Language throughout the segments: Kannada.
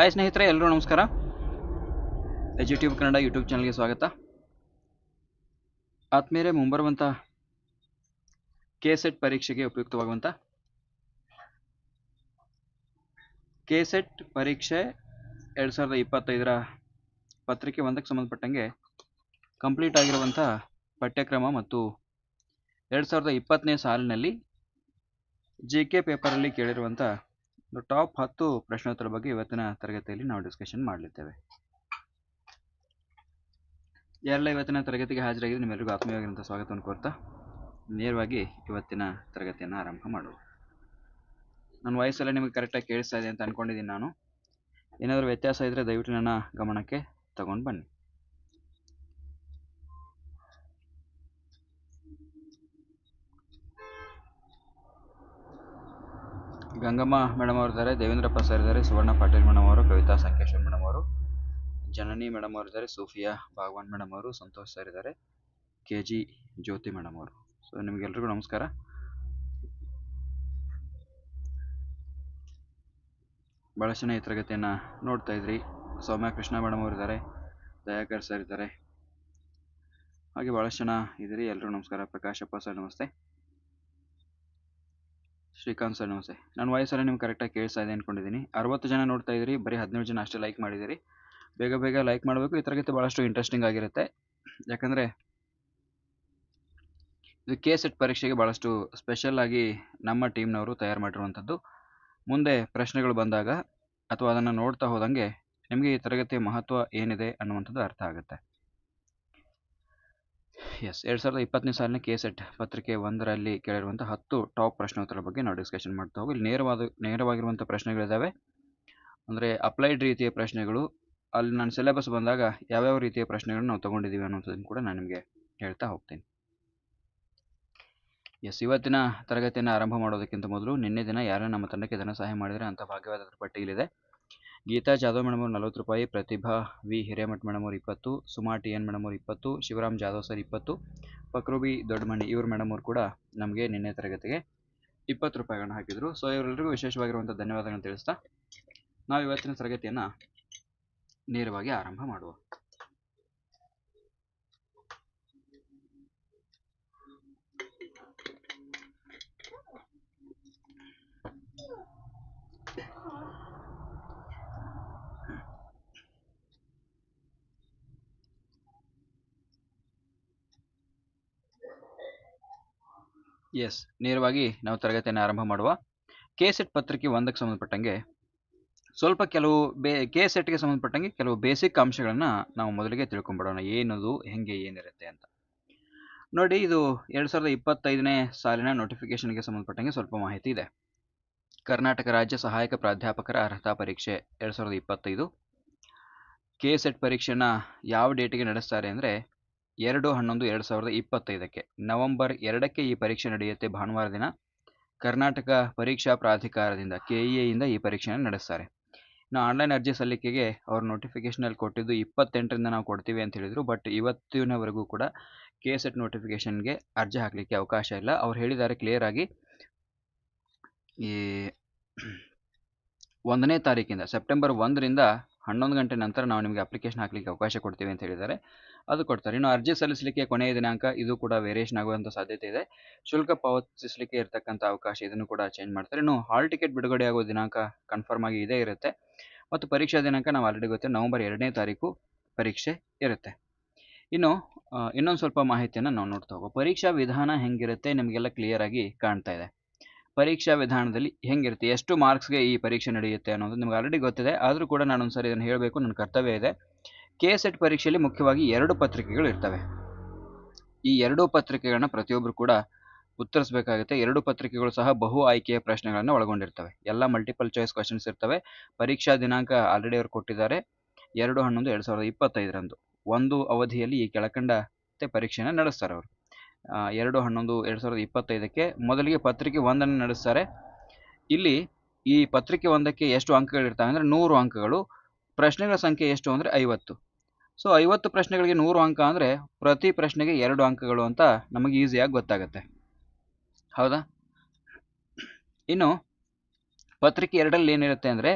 ಹಾಯ್ ಸ್ನೇಹಿತರೆ ಎಲ್ಲರೂ ನಮಸ್ಕಾರ. ಎಜ್ ಯೂಟ್ಯೂಬ್ ಕನ್ನಡ ಯೂಟ್ಯೂಬ್ ಚಾನಲ್ಗೆ ಸ್ವಾಗತ. ಆತ್ಮೀಯರೇ ಮುಂಬರುವಂಥ ಕೆ ಸೆಟ್ ಪರೀಕ್ಷೆಗೆ ಉಪಯುಕ್ತವಾಗುವಂಥ ಕೆ ಸೆಟ್ ಪರೀಕ್ಷೆ ಎರಡು ಸಾವಿರದ ಇಪ್ಪತ್ತೈದರ ಪತ್ರಿಕೆ ಒಂದಕ್ಕೆ ಸಂಬಂಧಪಟ್ಟಂಗೆ ಕಂಪ್ಲೀಟ್ ಆಗಿರುವಂಥ ಪಠ್ಯಕ್ರಮ ಮತ್ತು ಎರಡು ಸಾವಿರದ ಇಪ್ಪತ್ತನೇ ಸಾಲಿನಲ್ಲಿ ಜಿ ಕೆ ಪೇಪರಲ್ಲಿ ಕೇಳಿರುವಂಥ ಟಾಪ್ ಹತ್ತು ಪ್ರಶ್ನೋತ್ತರ ಬಗ್ಗೆ ಇವತ್ತಿನ ತರಗತಿಯಲ್ಲಿ ನಾವು ಡಿಸ್ಕಷನ್ ಮಾಡಲಿದ್ದೇವೆ. ಯಾರೆಲ್ಲ ಇವತ್ತಿನ ತರಗತಿಗೆ ಹಾಜರಾಗಿದೆ ನಿಮ್ಮೆಲ್ಲರಿಗೂ ಆತ್ಮೀಯವಾಗಿರುವಂಥ ಸ್ವಾಗತವನ್ನು ಕೋರ್ತಾ ನೇರವಾಗಿ ಇವತ್ತಿನ ತರಗತಿಯನ್ನು ಆರಂಭ ಮಾಡುವ ನನ್ನ ವಯಸ್ಸೆಲ್ಲ ನಿಮಗೆ ಕರೆಕ್ಟಾಗಿ ಕೇಳಿಸ್ತಾ ಇದೆ ಅಂತ ಅಂದ್ಕೊಂಡಿದ್ದೀನಿ ನಾನು. ಏನಾದರೂ ವ್ಯತ್ಯಾಸ ಇದ್ದರೆ ದಯವಿಟ್ಟು ನನ್ನ ಗಮನಕ್ಕೆ ತಗೊಂಡು ಬನ್ನಿ. ಗಂಗಮ್ಮ ಮೇಡಮ್ ಅವರು ಇದ್ದಾರೆ, ದೇವೇಂದ್ರಪ್ಪ ಸರ್ ಇದ್ದಾರೆ, ಸುವರ್ಣ ಪಾಟೀಲ್ ಮೇಡಮ್ ಅವರು, ಕವಿತಾ ಸಂಕೇಶ್ವರ್ ಮೇಡಮ್ ಅವರು, ಜನನಿ ಮೇಡಮ್ ಅವರು ಇದ್ದಾರೆ, ಸೂಫಿಯಾ ಭಾಗವಾನ್ ಮೇಡಮ್ ಅವರು, ಸಂತೋಷ್ ಸರ್ ಇದ್ದಾರೆ ಕೆ ಜಿ ಜ್ಯೋತಿ ಮೇಡಮ್ ಅವರು. ಸೊ ನಿಮಗೆಲ್ರಿಗೂ ನಮಸ್ಕಾರ. ಭಾಳಷ್ಟು ಈ ತರಗತಿಯನ್ನು ನೋಡ್ತಾ ಇದ್ರಿ. ಸೌಮ್ಯ ಕೃಷ್ಣ ಮೇಡಮ್ ಅವರು ಇದ್ದಾರೆ, ದಯಾಕರ್ ಸರ್ ಇದ್ದಾರೆ. ಹಾಗೆ ಭಾಳಷ್ಟು ಜನ ಇದ್ದೀರಿ. ಎಲ್ಲರೂ ನಮಸ್ಕಾರ. ಪ್ರಕಾಶಪ್ಪ ಸರ್ ನಮಸ್ತೆ. ಶ್ರೀಕಾಂತ್ ಸರ್, ನಮಸ್ತೆ. ನನ್ನ ವಾಯ್ಸೆಲ್ಲ ನಿಮ್ಗೆ ಕರೆಕ್ಟಾಗಿ ಕೇಳಿಸ್ತಾ ಇದೆ ಅಂದ್ಕೊಂಡಿದ್ದೀನಿ ಅರವತ್ತು ಜನ ನೋಡ್ತಾ ಇದ್ದೀರಿ, ಬರೀ ಹದಿನೇಳು ಜನ ಅಷ್ಟೇ ಲೈಕ್ ಮಾಡಿದ್ದೀರಿ. ಬೇಗ ಬೇಗ ಲೈಕ್ ಮಾಡಬೇಕು, ಈ ತರಗತಿ ಭಾಳಷ್ಟು ಇಂಟ್ರೆಸ್ಟಿಂಗ್ ಆಗಿರುತ್ತೆ. ಯಾಕಂದರೆ ಇದು ಕೆ ಸೆಟ್ ಪರೀಕ್ಷೆಗೆ ಭಾಳಷ್ಟು ಸ್ಪೆಷಲ್ ಆಗಿ ನಮ್ಮ ಟೀಮ್ನವರು ತಯಾರು ಮಾಡಿರುವಂಥದ್ದು. ಮುಂದೆ ಪ್ರಶ್ನೆಗಳು ಬಂದಾಗ ಅಥವಾ ಅದನ್ನು ನೋಡ್ತಾ ಹೋದಂಗೆ ನಿಮಗೆ ಈ ತರಗತಿಯ ಮಹತ್ವ ಏನಿದೆ ಅನ್ನುವಂಥದ್ದು ಅರ್ಥ ಆಗುತ್ತೆ. ಎಸ್ ಎರಡು ಸಾವಿರದ ಇಪ್ಪತ್ತನೇ ಸಾಲಿನ ಕೆ ಸೆಟ್ ಪತ್ರಿಕೆ ಒಂದರಲ್ಲಿ ಕೇಳಿರುವಂಥ ಹತ್ತು ಟಾಪ್ ಪ್ರಶ್ನೋತ್ತರ ಬಗ್ಗೆ ನಾವು ಡಿಸ್ಕಷನ್ ಮಾಡ್ತಾ ಹೋಗಿ. ಇಲ್ಲಿ ನೇರವಾದ ನೇರವಾಗಿರುವಂಥ ಪ್ರಶ್ನೆಗಳಿದ್ದಾವೆ ಅಂದರೆ ಅಪ್ಲೈಡ್ ರೀತಿಯ ಪ್ರಶ್ನೆಗಳು, ಅಲ್ಲಿ ನನ್ನ ಸಿಲೆಬಸ್ ಬಂದಾಗ ಯಾವ್ಯಾವ ರೀತಿಯ ಪ್ರಶ್ನೆಗಳನ್ನ ನಾವು ತೊಗೊಂಡಿದ್ದೀವಿ ಅನ್ನೋಂಥದ್ದನ್ನು ಕೂಡ ನಾನು ನಿಮಗೆ ಹೇಳ್ತಾ ಹೋಗ್ತೀನಿ. ಎಸ್ ಇವತ್ತಿನ ತರಗತಿಯನ್ನು ಆರಂಭ ಮಾಡೋದಕ್ಕಿಂತ ಮೊದಲು ನಿನ್ನೆ ದಿನ ಯಾರೇ ನಮ್ಮ ತಂಡಕ್ಕೆ ಧನ ಸಹಾಯ ಮಾಡಿದರೆ ಅಂತ ಭಾಗ್ಯವಾದ ಪಟ್ಟಿಯಲ್ಲಿದೆ. ಗೀತಾ ಜಾಧವ್ ಮೇಡಮ್ ಅವರು ನಲವತ್ತು ರೂಪಾಯಿ, ಪ್ರತಿಭಾ ವಿ ಹಿರೇಮಠ್ ಮೇಡಮ್ ಅವರು ಇಪ್ಪತ್ತು, ಸುಮಾ ಟಿ ಎನ್ ಮೇಡಮ್ ಅವರು ಇಪ್ಪತ್ತು, ಶಿವರಾಮ್ ಜಾಧವ್ ಸರ್ ಇಪ್ಪತ್ತು, ಫಕ್ರೂಬಿ ದೊಡ್ಡಮಣಿ ಇವ್ರ ಮೇಡಮ್ ಅವರು ಕೂಡ ನಮಗೆ ನಿನ್ನೆ ತರಗತಿಗೆ ಇಪ್ಪತ್ತು ರೂಪಾಯಿಗಳನ್ನ ಹಾಕಿದರು. ಸೊ ಇವರೆಲ್ಲರಿಗೂ ವಿಶೇಷವಾಗಿರುವಂಥ ಧನ್ಯವಾದಗಳನ್ನು ತಿಳಿಸ್ತಾ ನಾವು ಇವತ್ತಿನ ತರಗತಿಯನ್ನು ನೇರವಾಗಿ ಆರಂಭ ಮಾಡುವ. ಎಸ್ ನೇರವಾಗಿ ನಾವು ತರಗತಿಯನ್ನು ಆರಂಭ ಮಾಡುವ. ಕೆ ಸೆಟ್ ಪತ್ರಿಕೆ ಒಂದಕ್ಕೆ ಸಂಬಂಧಪಟ್ಟಂಗೆ ಸ್ವಲ್ಪ ಕೆಲವು ಬೇ ಕೆ ಸೆಟ್ಗೆ ಸಂಬಂಧಪಟ್ಟಂಗೆ ಕೆಲವು ಬೇಸಿಕ್ ಅಂಶಗಳನ್ನು ನಾವು ಮೊದಲಿಗೆ ತಿಳ್ಕೊಂಬಿಡೋಣ. ಏನದು, ಹೆಂಗೆ, ಏನಿರುತ್ತೆ ಅಂತ. ನೋಡಿ, ಇದು ಎರಡು ಸಾವಿರದ ಇಪ್ಪತ್ತೈದನೇ ಸಾಲಿನ ನೋಟಿಫಿಕೇಷನ್ಗೆ ಸಂಬಂಧಪಟ್ಟಂಗೆ ಸ್ವಲ್ಪ ಮಾಹಿತಿ ಇದೆ. ಕರ್ನಾಟಕ ರಾಜ್ಯ ಸಹಾಯಕ ಪ್ರಾಧ್ಯಾಪಕರ ಅರ್ಹತಾ ಪರೀಕ್ಷೆ ಎರಡು ಸಾವಿರದ ಇಪ್ಪತ್ತೈದು. ಕೆ ಸೆಟ್ ಪರೀಕ್ಷೆನ ಯಾವ ಡೇಟಿಗೆ ನಡೆಸ್ತಾರೆ ಅಂದರೆ ಎರಡು ಹನ್ನೊಂದು, ಎರಡು ಸಾವಿರದ ಇಪ್ಪತ್ತೈದಕ್ಕೆ. ನವೆಂಬರ್ ಎರಡಕ್ಕೆ ಈ ಪರೀಕ್ಷೆ ನಡೆಯುತ್ತೆ. ಭಾನುವಾರ ದಿನ ಕರ್ನಾಟಕ ಪರೀಕ್ಷಾ ಪ್ರಾಧಿಕಾರದಿಂದ, ಕೆ ಇ ಎಯಿಂದ ಈ ಪರೀಕ್ಷೆಯನ್ನು ನಡೆಸ್ತಾರೆ. ಇನ್ನು ಆನ್ಲೈನ್ ಅರ್ಜಿ ಸಲ್ಲಿಕೆಗೆ ಅವ್ರ ನೋಟಿಫಿಕೇಷನಲ್ಲಿ ಕೊಟ್ಟಿದ್ದು ಇಪ್ಪತ್ತೆಂಟರಿಂದ ನಾವು ಕೊಡ್ತೀವಿ ಅಂತ ಹೇಳಿದರು. ಬಟ್ ಇವತ್ತಿನವರೆಗೂ ಕೂಡ ಕೆ ಸೆಟ್ ನೋಟಿಫಿಕೇಷನ್ಗೆ ಅರ್ಜಿ ಹಾಕಲಿಕ್ಕೆ ಅವಕಾಶ ಇಲ್ಲ. ಅವ್ರು ಹೇಳಿದ್ದಾರೆ ಕ್ಲಿಯರ್ ಆಗಿ ಈ ಒಂದನೇ ತಾರೀಕಿಂದ, ಸೆಪ್ಟೆಂಬರ್ ಒಂದರಿಂದ ಹನ್ನೊಂದು ಗಂಟೆ ನಂತರ ನಾವು ನಿಮಗೆ ಅಪ್ಲಿಕೇಶನ್ ಹಾಕಲಿಕ್ಕೆ ಅವಕಾಶ ಕೊಡ್ತೀವಿ ಅಂತ ಹೇಳಿದ್ದಾರೆ. ಅದು ಕೊಡ್ತಾರೆ. ಇನ್ನು ಅರ್ಜಿ ಸಲ್ಲಿಸಲಿಕ್ಕೆ ಕೊನೆಯ ದಿನಾಂಕ ಇದು ಕೂಡ ವೇರಿಯೇಷನ್ ಆಗುವಂಥ ಸಾಧ್ಯತೆ ಇದೆ. ಶುಲ್ಕ ಪಾವತಿಸಲಿಕ್ಕೆ ಇರತಕ್ಕಂಥ ಅವಕಾಶ ಇದನ್ನು ಕೂಡ ಚೇಂಜ್ ಮಾಡ್ತಾರೆ. ಇನ್ನು ಹಾಲ್ ಟಿಕೆಟ್ ಬಿಡುಗಡೆ ಆಗೋ ದಿನಾಂಕ ಕನ್ಫರ್ಮ್ ಆಗಿ ಇದೇ ಇರುತ್ತೆ. ಮತ್ತು ಪರೀಕ್ಷಾ ದಿನಾಂಕ ನಾವು ಆಲ್ರೆಡಿ ಗೊತ್ತೆ ನವೆಂಬರ್ ಎರಡನೇ ತಾರೀಕು ಪರೀಕ್ಷೆ ಇರುತ್ತೆ. ಇನ್ನು ಇನ್ನೊಂದು ಸ್ವಲ್ಪ ಮಾಹಿತಿಯನ್ನು ನಾವು ನೋಡ್ತಾ ಹೋಗೋ ಪರೀಕ್ಷಾ ವಿಧಾನ ಹೆಂಗಿರುತ್ತೆ ನಿಮಗೆಲ್ಲ ಕ್ಲಿಯರ್ ಆಗಿ ಕಾಣ್ತಾ ಇದೆ. ಪರೀಕ್ಷಾ ವಿಧಾನದಲ್ಲಿ ಹೆಂಗಿರುತ್ತೆ, ಎಷ್ಟು ಮಾರ್ಕ್ಸ್ಗೆ ಈ ಪರೀಕ್ಷೆ ನಡೆಯುತ್ತೆ ಅನ್ನೋದು ನಿಮ್ಗೆ ಆಲ್ರೆಡಿ ಗೊತ್ತಿದೆ. ಆದರೂ ಕೂಡ ನಾನು ಒಂದ್ಸರಿ ಇದನ್ನು ಹೇಳಬೇಕು, ನನ್ನ ಕರ್ತವ್ಯ ಇದೆ. ಕೆ ಸೆಟ್ ಪರೀಕ್ಷೆಯಲ್ಲಿ ಮುಖ್ಯವಾಗಿ ಎರಡು ಪತ್ರಿಕೆಗಳು ಇರ್ತವೆ. ಈ ಎರಡೂ ಪತ್ರಿಕೆಗಳನ್ನ ಪ್ರತಿಯೊಬ್ಬರು ಕೂಡ ಉತ್ತರಿಸಬೇಕಾಗುತ್ತೆ. ಎರಡು ಪತ್ರಿಕೆಗಳು ಸಹ ಬಹು ಆಯ್ಕೆಯ ಪ್ರಶ್ನೆಗಳನ್ನು ಒಳಗೊಂಡಿರ್ತವೆ. ಎಲ್ಲ ಮಲ್ಟಿಪಲ್ ಚಾಯ್ಸ್ ಕ್ವಶನ್ಸ್ ಇರ್ತವೆ. ಪರೀಕ್ಷಾ ದಿನಾಂಕ ಆಲ್ರೆಡಿ ಅವರು ಕೊಟ್ಟಿದ್ದಾರೆ. ಎರಡು ಹನ್ನೊಂದು, ಎರಡು ಸಾವಿರದ ಇಪ್ಪತ್ತೈದರಂದು. ಒಂದು ಅವಧಿಯಲ್ಲಿ ಈ ಕೆಳಕಂಡ ಪರೀಕ್ಷೆನ ನಡೆಸ್ತಾರೆ ಅವರು. ಎರಡು ಹನ್ನೊಂದು, ಎರಡು ಸಾವಿರದ ಇಪ್ಪತ್ತೈದಕ್ಕೆ ಮೊದಲಿಗೆ ಪತ್ರಿಕೆ ಒಂದನ್ನು ನಡೆಸ್ತಾರೆ. ಇಲ್ಲಿ ಈ ಪತ್ರಿಕೆ ಒಂದಕ್ಕೆ ಎಷ್ಟು ಅಂಕಗಳಿರ್ತವೆ ಅಂದರೆ ನೂರು ಅಂಕಗಳು, ಪ್ರಶ್ನೆಗಳ ಸಂಖ್ಯೆ ಎಷ್ಟು ಅಂದರೆ ಐವತ್ತು. ಸೊ ಐವತ್ತು ಪ್ರಶ್ನೆಗಳಿಗೆ ನೂರು ಅಂಕ ಅಂದರೆ ಪ್ರತಿ ಪ್ರಶ್ನೆಗೆ ಎರಡು ಅಂಕಗಳು ಅಂತ ನಮಗೆ ಈಸಿಯಾಗಿ ಗೊತ್ತಾಗುತ್ತೆ. ಹೌದಾ? ಇನ್ನು ಪತ್ರಿಕೆ ಎರಡರಲ್ಲಿ ಏನಿರುತ್ತೆ ಅಂದರೆ